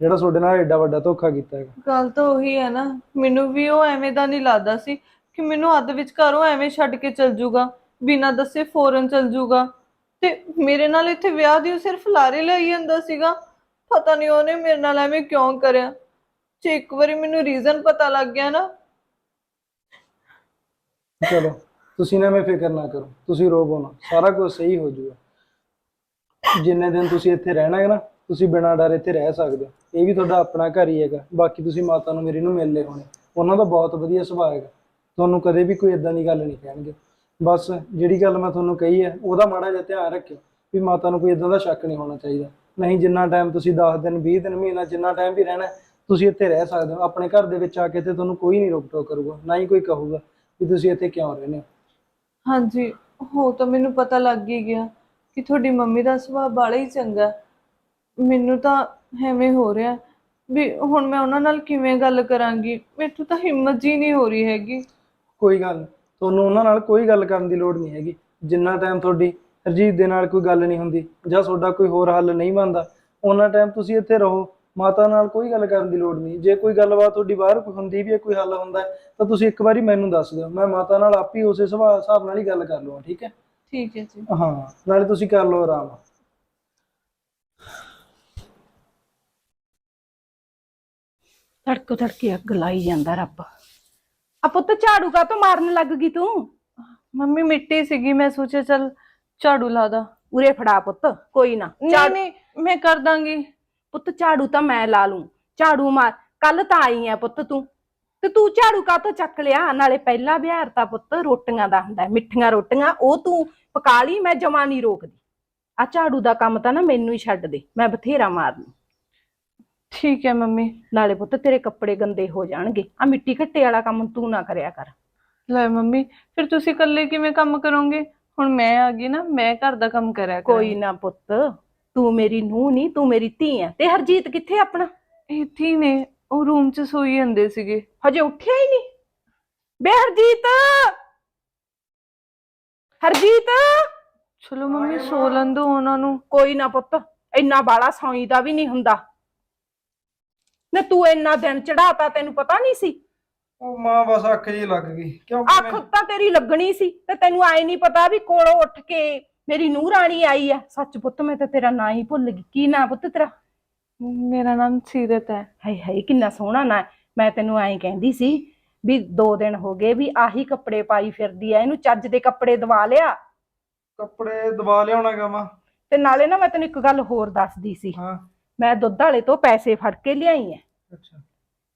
ਜਿਹੜਾ ਤੁਹਾਡੇ ਨਾਲ ਐਡਾ ਵੱਡਾ ਧੋਖਾ ਕੀਤਾ ਹੈਗਾ। ਗੱਲ ਤਾਂ ਉਹੀ ਹੈ ਨਾ ਮੈਨੂੰ ਵੀ ਉਹ ਐਵੇਂ ਦਾ ਨਹੀਂ ਲੱਗਦਾ ਸੀ ਕਿ ਮੈਨੂੰ ਅੱਧ ਵਿੱਚ ਘਰੋਂ ਐਵੇਂ ਛੱਡ ਕੇ ਚਲ ਜੂਗਾ ਬਿਨਾਂ ਦੱਸੇ ਫੌਰਨ ਚਲ ਜੂਗਾ। ਤੇ ਮੇਰੇ ਨਾਲ ਇੱਥੇ ਵਿਆਹ ਦੀ ਉਹ ਸਿਰਫ ਲਾਰੇ ਲਈ ਜਾਂਦਾ ਸੀਗਾ। ਪਤਾ ਨਹੀਂ ਉਹਨੇ ਮੇਰੇ ਨਾਲ ਐਵੇਂ ਕਿਉਂ ਕਰਿਆ। ਜੇ ਇੱਕ ਵਾਰੀ ਮੈਨੂੰ ਰੀਜ਼ਨ ਪਤਾ ਲੱਗ ਗਿਆ ਨਾ। ਚਲੋ, ਤੁਸੀਂ ਨਾ ਐਵੇਂ ਫਿਕਰ ਨਾ ਕਰੋ। ਤੁਸੀਂ ਰੋਵੋ ਨਾ। ਸਾਰਾ ਕੁਝ ਸਹੀ ਹੋ ਜਾਊਗਾ ਜਿੰਨੇ ਦਿਨ ਤੁਸੀਂ ਇੱਥੇ ਰਹਿਣਾ ਹੈ ਨਾ, ਤੁਸੀਂ ਬਿਨਾਂ ਡਰ ਇੱਥੇ ਰਹਿ ਸਕਦੇ ਹੋ। ਇਹ ਵੀ ਤੁਹਾਡਾ ਆਪਣਾ ਘਰ ਹੀ ਹੈਗਾ। ਬਾਕੀ ਤੁਸੀਂ ਮਾਤਾ ਨੂੰ, ਮੇਰੀ ਨੂੰ ਮਿਲ ਲਏ ਹੋਣੇ। ਉਹਨਾਂ ਦਾ ਬਹੁਤ ਵਧੀਆ ਸੁਭਾਅ ਹੈਗਾ। ਤੁਹਾਨੂੰ ਕਦੇ ਵੀ ਕੋਈ ਇਦਾਂ ਦੀ ਗੱਲ ਨਹੀਂ ਕਹਿਣਗੇ। ਬਸ ਜਿਹੜੀ ਗੱਲ ਮੈਂ ਤੁਹਾਨੂੰ ਕਹੀ ਹੈ ਉਹਦਾ ਮਾੜਾ ਜਿਹਾ ਧਿਆਨ ਰੱਖਿਓ ਵੀ ਮਾਤਾ ਨੂੰ ਕੋਈ ਇਦਾਂ ਦਾ ਸ਼ੱਕ ਨਹੀਂ ਹੋਣਾ ਚਾਹੀਦਾ। ਨਹੀਂ ਜਿੰਨਾ ਟਾਈਮ ਤੁਸੀਂ 10 ਦਿਨ 20 ਦਿਨ ਮਹੀਨਾ ਜਿੰਨਾ ਟਾਈਮ ਵੀ ਰਹਿਣਾ ਤੁਸੀਂ ਇੱਥੇ ਰਹਿ ਸਕਦੇ ਹੋ। ਆਪਣੇ ਘਰ ਦੇ ਵਿੱਚ ਆ ਕੇ ਤੇ ਤੁਹਾਨੂੰ ਕੋਈ ਨਹੀਂ ਰੋਕ ਟੋਕ ਕਰੂਗਾ ਨਾ ਹੀ ਕੋਈ ਕਹੂਗਾ ਕਿ ਤੁਸੀਂ ਇੱਥੇ ਕਿਉਂ ਰਹਿੰਦੇ ਹੋ। ਹਾਂਜੀ ਹੋ ਤਾਂ ਮੈਨੂੰ ਪਤਾ ਲੱਗ ਹੀ ਗਿਆ ਕਿ ਤੁਹਾਡੀ ਮੰਮੀ ਦਾ ਸੁਭਾਅ ਬਾਲਾ ਹੀ ਚੰਗਾ। ਮੈਨੂੰ ਤਾਂ ਐਵੇਂ ਹੋ ਰਿਹਾ ਵੀ ਹੁਣ ਮੈਂ ਉਹਨਾਂ ਨਾਲ ਕਿਵੇਂ ਗੱਲ ਕਰਾਂਗੀ? ਮੈਨੂੰ ਤਾਂ ਹਿੰਮਤ ਜੀ ਨਹੀਂ ਹੋ ਰਹੀ ਹੈਗੀ। ਕੋਈ ਗੱਲ ਨੀ, ਤੁਹਾਨੂੰ ਉਹਨਾਂ ਨਾਲ ਕੋਈ ਗੱਲ ਕਰਨ ਦੀ ਲੋੜ ਨਹੀਂ ਹੈਗੀ। ਜਿੰਨਾ ਟਾਈਮ ਤੁਹਾਡੀ ਹਰਜੀਤ ਦੇ ਨਾਲ ਕੋਈ ਗੱਲ ਨਹੀਂ ਹੁੰਦੀ ਜਾਂ ਤੁਹਾਡਾ ਕੋਈ ਹੋਰ ਹੱਲ ਨਹੀਂ ਬਣਦਾ ਉਹਨਾਂ ਟਾਈਮ ਤੁਸੀਂ ਇੱਥੇ ਰਹੋ। ਮਾਤਾ ਨਾਲ ਕੋਈ ਗੱਲ ਕਰਨ ਦੀ ਲੋੜ ਨਹੀਂ। ਜੇ ਕੋਈ ਗੱਲਬਾਤ ਤੁਹਾਡੀ ਬਾਹਰ ਕੋਈ ਹੁੰਦੀ ਵੀ ਹੈ ਕੋਈ ਹੱਲ ਹੁੰਦਾ ਤਾਂ ਤੁਸੀਂ ਇੱਕ ਵਾਰੀ ਮੈਨੂੰ ਦੱਸ ਦਿਓ। ਮੈਂ ਮਾਤਾ ਨਾਲ ਆਪ ਹੀ ਉਸੇ ਸੁਭਾਅ ਹਿਸਾਬ ਨਾਲ ਹੀ ਗੱਲ ਕਰ ਲਵਾਂ ਠੀਕ ਹੈ? ਠੀਕ ਹੈ ਜੀ। ਹਾਂ ਨਾਲੇ ਤੁਸੀਂ ਕਰ ਲਓ ਆਰਾਮ। ਧੜਕ ਧੜਕੇ ਅੱਗ ਲਾਈ ਜਾਂਦਾ ਰੱਬ। ਆ ਪੁੱਤ ਝਾੜੂ ਕਾ ਤੋਂ ਮਾਰਨ ਲੱਗ ਗਈ ਤੂੰ? ਮੰਮੀ ਮਿੱਟੀ ਸੀਗੀ ਮੈਂ ਸੋਚਿਆ ਚੱਲ ਝਾੜੂ ਲਾ ਦਾਂ। ਉਰੇ ਫੜਾ ਪੁੱਤ ਕੋਈ ਨਾ। ਨਹੀਂ ਝਾੜੂ- ਨਹੀਂ ਮੈਂ ਕਰ ਦਾਂਗੀ। ਪੁੱਤ ਝਾੜੂ ਤਾਂ ਮੈਂ ਲਾ ਲੂੰ। ਝਾੜੂ ਮਾਰ ਕੱਲ ਤਾਂ ਆਈ ਐ ਪੁੱਤ ਤੂੰ। ਤੇ ਤੂੰ ਝਾੜੂ ਕਾਹਤੋਂ ਚੱਕ ਲਿਆ? ਨਾਲੇ ਪਹਿਲਾ ਵਿਹਾਰ ਤਾਂ ਪੁੱਤ ਰੋਟੀਆਂ ਦਾ ਹੁੰਦਾ ਹੈ, ਮਿੱਠੀਆਂ ਰੋਟੀਆਂ ਉਹ ਤੂੰ ਪਕਾ ਲਈ ਮੈਂ ਜਮਾ ਨਹੀਂ ਰੋਕਦੀ। ਆ ਝਾੜੂ ਦਾ ਕੰਮ ਤਾਂ ਨਾ ਮੈਨੂੰ ਹੀ ਛੱਡ ਦੇ ਮੈਂ ਬਥੇਰਾ ਮਾਰਨੀ। ਠੀਕ ਹੈ ਮੰਮੀ ਨਾਲੇ ਪੁੱਤ ਤੇਰੇ ਕੱਪੜੇ ਗੰਦੇ ਹੋ ਜਾਣਗੇ। ਆ ਮਿੱਟੀ ਘੱਟੇ ਵਾਲਾ ਕੰਮ ਤੂੰ ਨਾ ਕਰਿਆ ਕਰ। ਲੈ ਮੰਮੀ ਫਿਰ ਤੁਸੀਂ ਇਕੱਲੇ ਕਿਵੇਂ ਕੰਮ ਕਰੋਗੇ? ਹੁਣ ਮੈਂ ਆ ਗਈ ਨਾ ਮੈਂ ਘਰ ਦਾ ਕੰਮ ਕਰਿਆ ਕੋਈ। ਨਾ ਪੁੱਤ ਤੂੰ ਮੇਰੀ ਨੂੰਹ ਨਹੀਂ ਤੂੰ ਮੇਰੀ ਧੀ ਐ। ਤੇ ਹਰਜੀਤ ਕਿੱਥੇ ਆਪਣਾ? ਇੱਥੇ ਹੀ ਨੇ ਉਹ ਰੂਮ 'ਚ ਸੋਈ ਜਾਂਦੇ ਸੀਗੇ। ਹਜੇ ਉੱਠਿਆ ਹੀ ਨਹੀਂ? ਬੇ ਹਰਜੀਤ! ਹਰਜੀਤ! ਚਲੋ ਮੰਮੀ ਸੋ ਲੰਦੋ ਉਹਨਾਂ ਨੂੰ। ਕੋਈ ਨਾ ਪੁੱਤ ਇੰਨਾ ਬਾਲਾ ਸੌਈ ਦਾ ਵੀ ਨਹੀਂ ਹੁੰਦਾ। ਨਾ ਤੂੰ ਇੰਨਾ ਦਿਨ ਚੜਾਤਾ ਤੈਨੂੰ ਪਤਾ ਨਹੀਂ ਸੀ? ਉਹ ਮਾਂ ਬਸ ਅੱਖ ਜੀ ਲੱਗ ਗਈ ਕਿਉਂਕਿ ਅੱਖ ਤਾਂ ਤੇਰੀ ਲੱਗਣੀ ਸੀ ਤੇ ਤੈਨੂੰ ਆਏ ਨਹੀਂ ਪਤਾ ਵੀ ਕੋਲੋਂ ਉੱਠ ਕੇ ਮੇਰੀ ਨੂੰਹ ਰਾਣੀ ਆਈ ਆ। ਸੱਚ ਪੁੱਤ ਮੈਂ ਤਾਂ ਤੇਰਾ ਨਾਂ ਹੀ ਭੁੱਲ ਗਈ। ਕੀ ਨਾਂ ਪੁੱਤ ਤੇਰਾ? ਮੇਰਾ ਨਾਮ ਸੀਰਤ ਹੈ। ਹਾਏ ਹਾਏ ਕਿੰਨਾ ਸੋਹਣਾ ਨਾਂ। ਮੈਂ ਤੈਨੂੰ ਐਂ ਕਹਿੰਦੀ ਸੀ ਵੀ ਦੋ ਦਿਨ ਹੋ ਗਏ ਵੀ ਆਹੀ ਕੱਪੜੇ ਪਾਈ ਫਿਰਦੀ ਐ ਇਹਨੂੰ ਚੱਜ ਦੇ ਕੱਪੜੇ ਦਵਾ ਲਿਆ। ਕੱਪੜੇ ਦਵਾ ਲਿਆਉਣਾਗਾ ਮਾਂ। ਤੇ ਨਾਲੇ ਨਾ ਮੈਂ ਤੈਨੂੰ ਇੱਕ ਗੱਲ ਹੋਰ ਦੱਸਦੀ ਸੀ। ਹਾਂ। ਮੈਂ ਦੁੱਧ ਵਾਲੇ ਤੋਂ ਪੈਸੇ ਫੜ ਕੇ ਲਿਆਈ ਐ। ਅੱਛਾ।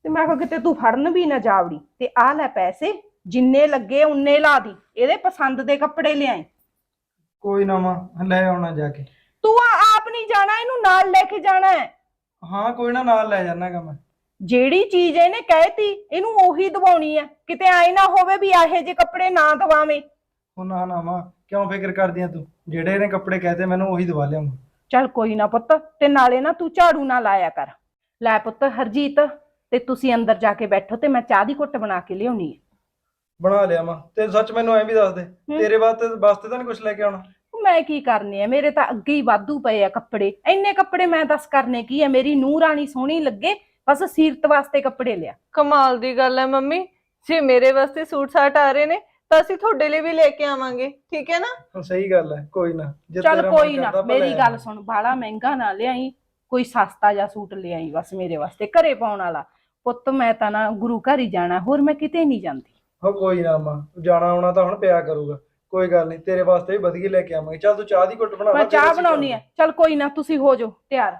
ਤੇ ਮੈਂ ਕਿਹਾ ਕਿਤੇ ਤੂੰ ਫੜਨ ਵੀ ਨਾ ਜਾਵੜੀ ਤੇ ਆ ਲੈ ਪੈਸੇ ਜਿੰਨੇ ਲੱਗੇ ਉਨੇ ਲਾ ਦੀ ਇਹਦੇ ਪਸੰਦ ਦੇ ਕੱਪੜੇ ਲਿਆਈ। ਕੋਈ ਨਾ ਮਾਂ ਲੈ ਆਉਣਾ ਜਾ ਕੇ। ਤੂੰ ਆ- ਆਪ ਨਹੀਂ ਜਾਣਾ ਇਹਨੂੰ ਨਾਲ ਲੈ ਕੇ ਜਾਣਾ ਹੈ ਹਾਂ ਕੋਈ ਨਾ ਨਾਲ ਲੈ ਜਾਣਾਗਾ ਮੈਂ। ਜਿਹੜੀ ਚੀਜ਼ ਇਹਨੇ ਕਹਿਤੀ ਇਹਨੂੰ ਉਹੀ ਦਵਾਉਣੀ ਆ ਕਿਤੇ ਆਏ ਨਾ ਹੋਵੇ ਵੀ ਇਹੋ ਜਿਹੇ ਕੱਪੜੇ ਨਾ ਦਵਾਵੇਂ। ਉਹ ਨਾ ਨਾ ਮਾਂ ਕਿਉਂ ਫਿਕਰ ਕਰਦੀ ਆ ਤੂੰ? ਜਿਹੜੇ ਨੇ ਕੱਪੜੇ ਕਹਤੇ ਮੈਨੂੰ ਉਹੀ ਦਵਾ ਲਿਆਉਂਗਾ ਚੱਲ ਕੋਈ ਨਾ ਪੁੱਤ ਤੇ ਨਾਲੇ ਨਾ ਤੂੰ ਝਾੜੂ ਨਾ ਲਾਇਆ ਕਰ। ਲੈ ਪੁੱਤ ਹਰਜੀਤ ਤੇ ਤੁਸੀਂ ਅੰਦਰ ਜਾ ਕੇ ਬੈਠੋ ਤੇ ਮੈਂ ਚਾਹ ਦੀ ਘੁੱਟ ਬਣਾ ਕੇ ਲਿਆਉਣੀ ਹੈ। ਬਣਾ ਲਿਆ ਮਾਂ ਤੇ ਸੱਚ ਮੈਨੂੰ ਐ ਵੀ ਦੱਸ ਦੇ ਤੇਰੇ ਵਾਸਤੇ ਵਾਸਤੇ ਤਾਂ ਨਹੀਂ ਕੁਝ ਲੈ ਕੇ ਆਉਣਾ। ਮੈਂ ਕੀ ਕਰਨੇ ਆ ਮੇਰੇ ਤਾਂ ਅੱਗੇ ਹੀ ਵਾਧੂ ਪਏ ਆ ਕੱਪੜੇ। ਇੰਨੇ ਕੱਪੜੇ ਮੈਂ ਦੱਸ ਕਰਨੇ ਕੀ ਆ ਮੇਰੀ ਨੂੰਹ ਰਾਣੀ ਸੋਹਣੀ ਲੱਗੇ ਬਸ ਸੀਰਤ ਵਾਸਤੇ ਕੱਪੜੇ ਲਿਆ। ਕਮਾਲ ਦੀ ਗੱਲ ਹੈ ਮੰਮੀ ਜੇ ਮੇਰੇ ਵਾਸਤੇ ਸੂਟ ਸਾਟ ਆ ਰਹੇ ਨੇ ਤਾਂ ਅਸੀਂ ਤੁਹਾਡੇ ਲਈ ਵੀ ਲੈ ਕੇ ਆਵਾਂਗੇ ਠੀਕ ਹੈ ਨਾ? ਹੁਣ ਸਹੀ ਗੱਲ ਹੈ ਕੋਈ ਨਾ ਜੇ ਚੱਲ ਤੇਰਾ ਮਨ ਕੋਈ ਨਾ ਕਰਦਾ ਮੇਰੀ ਗੱਲ। ਸੁਣ ਬਾਲਾ ਮਹਿੰਗਾ ਨਾ ਲਿਆਈ ਕੋਈ ਸਸਤਾ ਜਿਹਾ ਸੂਟ ਲਿਆਈ ਬਸ ਮੇਰੇ ਵਾਸਤੇ ਘਰੇ ਪਾਉਣ ਵਾਲਾ। ਪੁੱਤ ਮੈਂ ਤਾਂ ਨਾ ਗੁਰੂ ਘਰ ਹੀ ਜਾਣਾ ਹੋਰ ਮੈਂ ਕਿਤੇ ਨਹੀਂ ਜਾਂਦੀ। ਹੋ ਕੋਈ ਨਾ ਮਾਂ ਜਾਣਾ ਆਉਣਾ ਤਾਂ ਹੁਣ ਪਿਆ ਕਰੂਗਾ ਕੋਈ ਗੱਲ ਨਹੀਂ ਤੇਰੇ ਵਾਸਤੇ ਵੀ ਵਧੀਆ ਲੈ ਕੇ ਆਵਾਂਗੇ। ਚੱਲ ਤੂੰ ਚਾਹ ਦੀ ਘੁੱਟ ਬਣਾ ਲੈ ਮੈਂ ਫਿਰ ਚਾਹ ਅਸੀਂ ਬਣਾਉਣੀ ਹੈ। ਚੱਲ ਕੋਈ ਨਾ ਤੁਸੀਂ ਹੋ ਜਾਓ ਤਿਆਰ।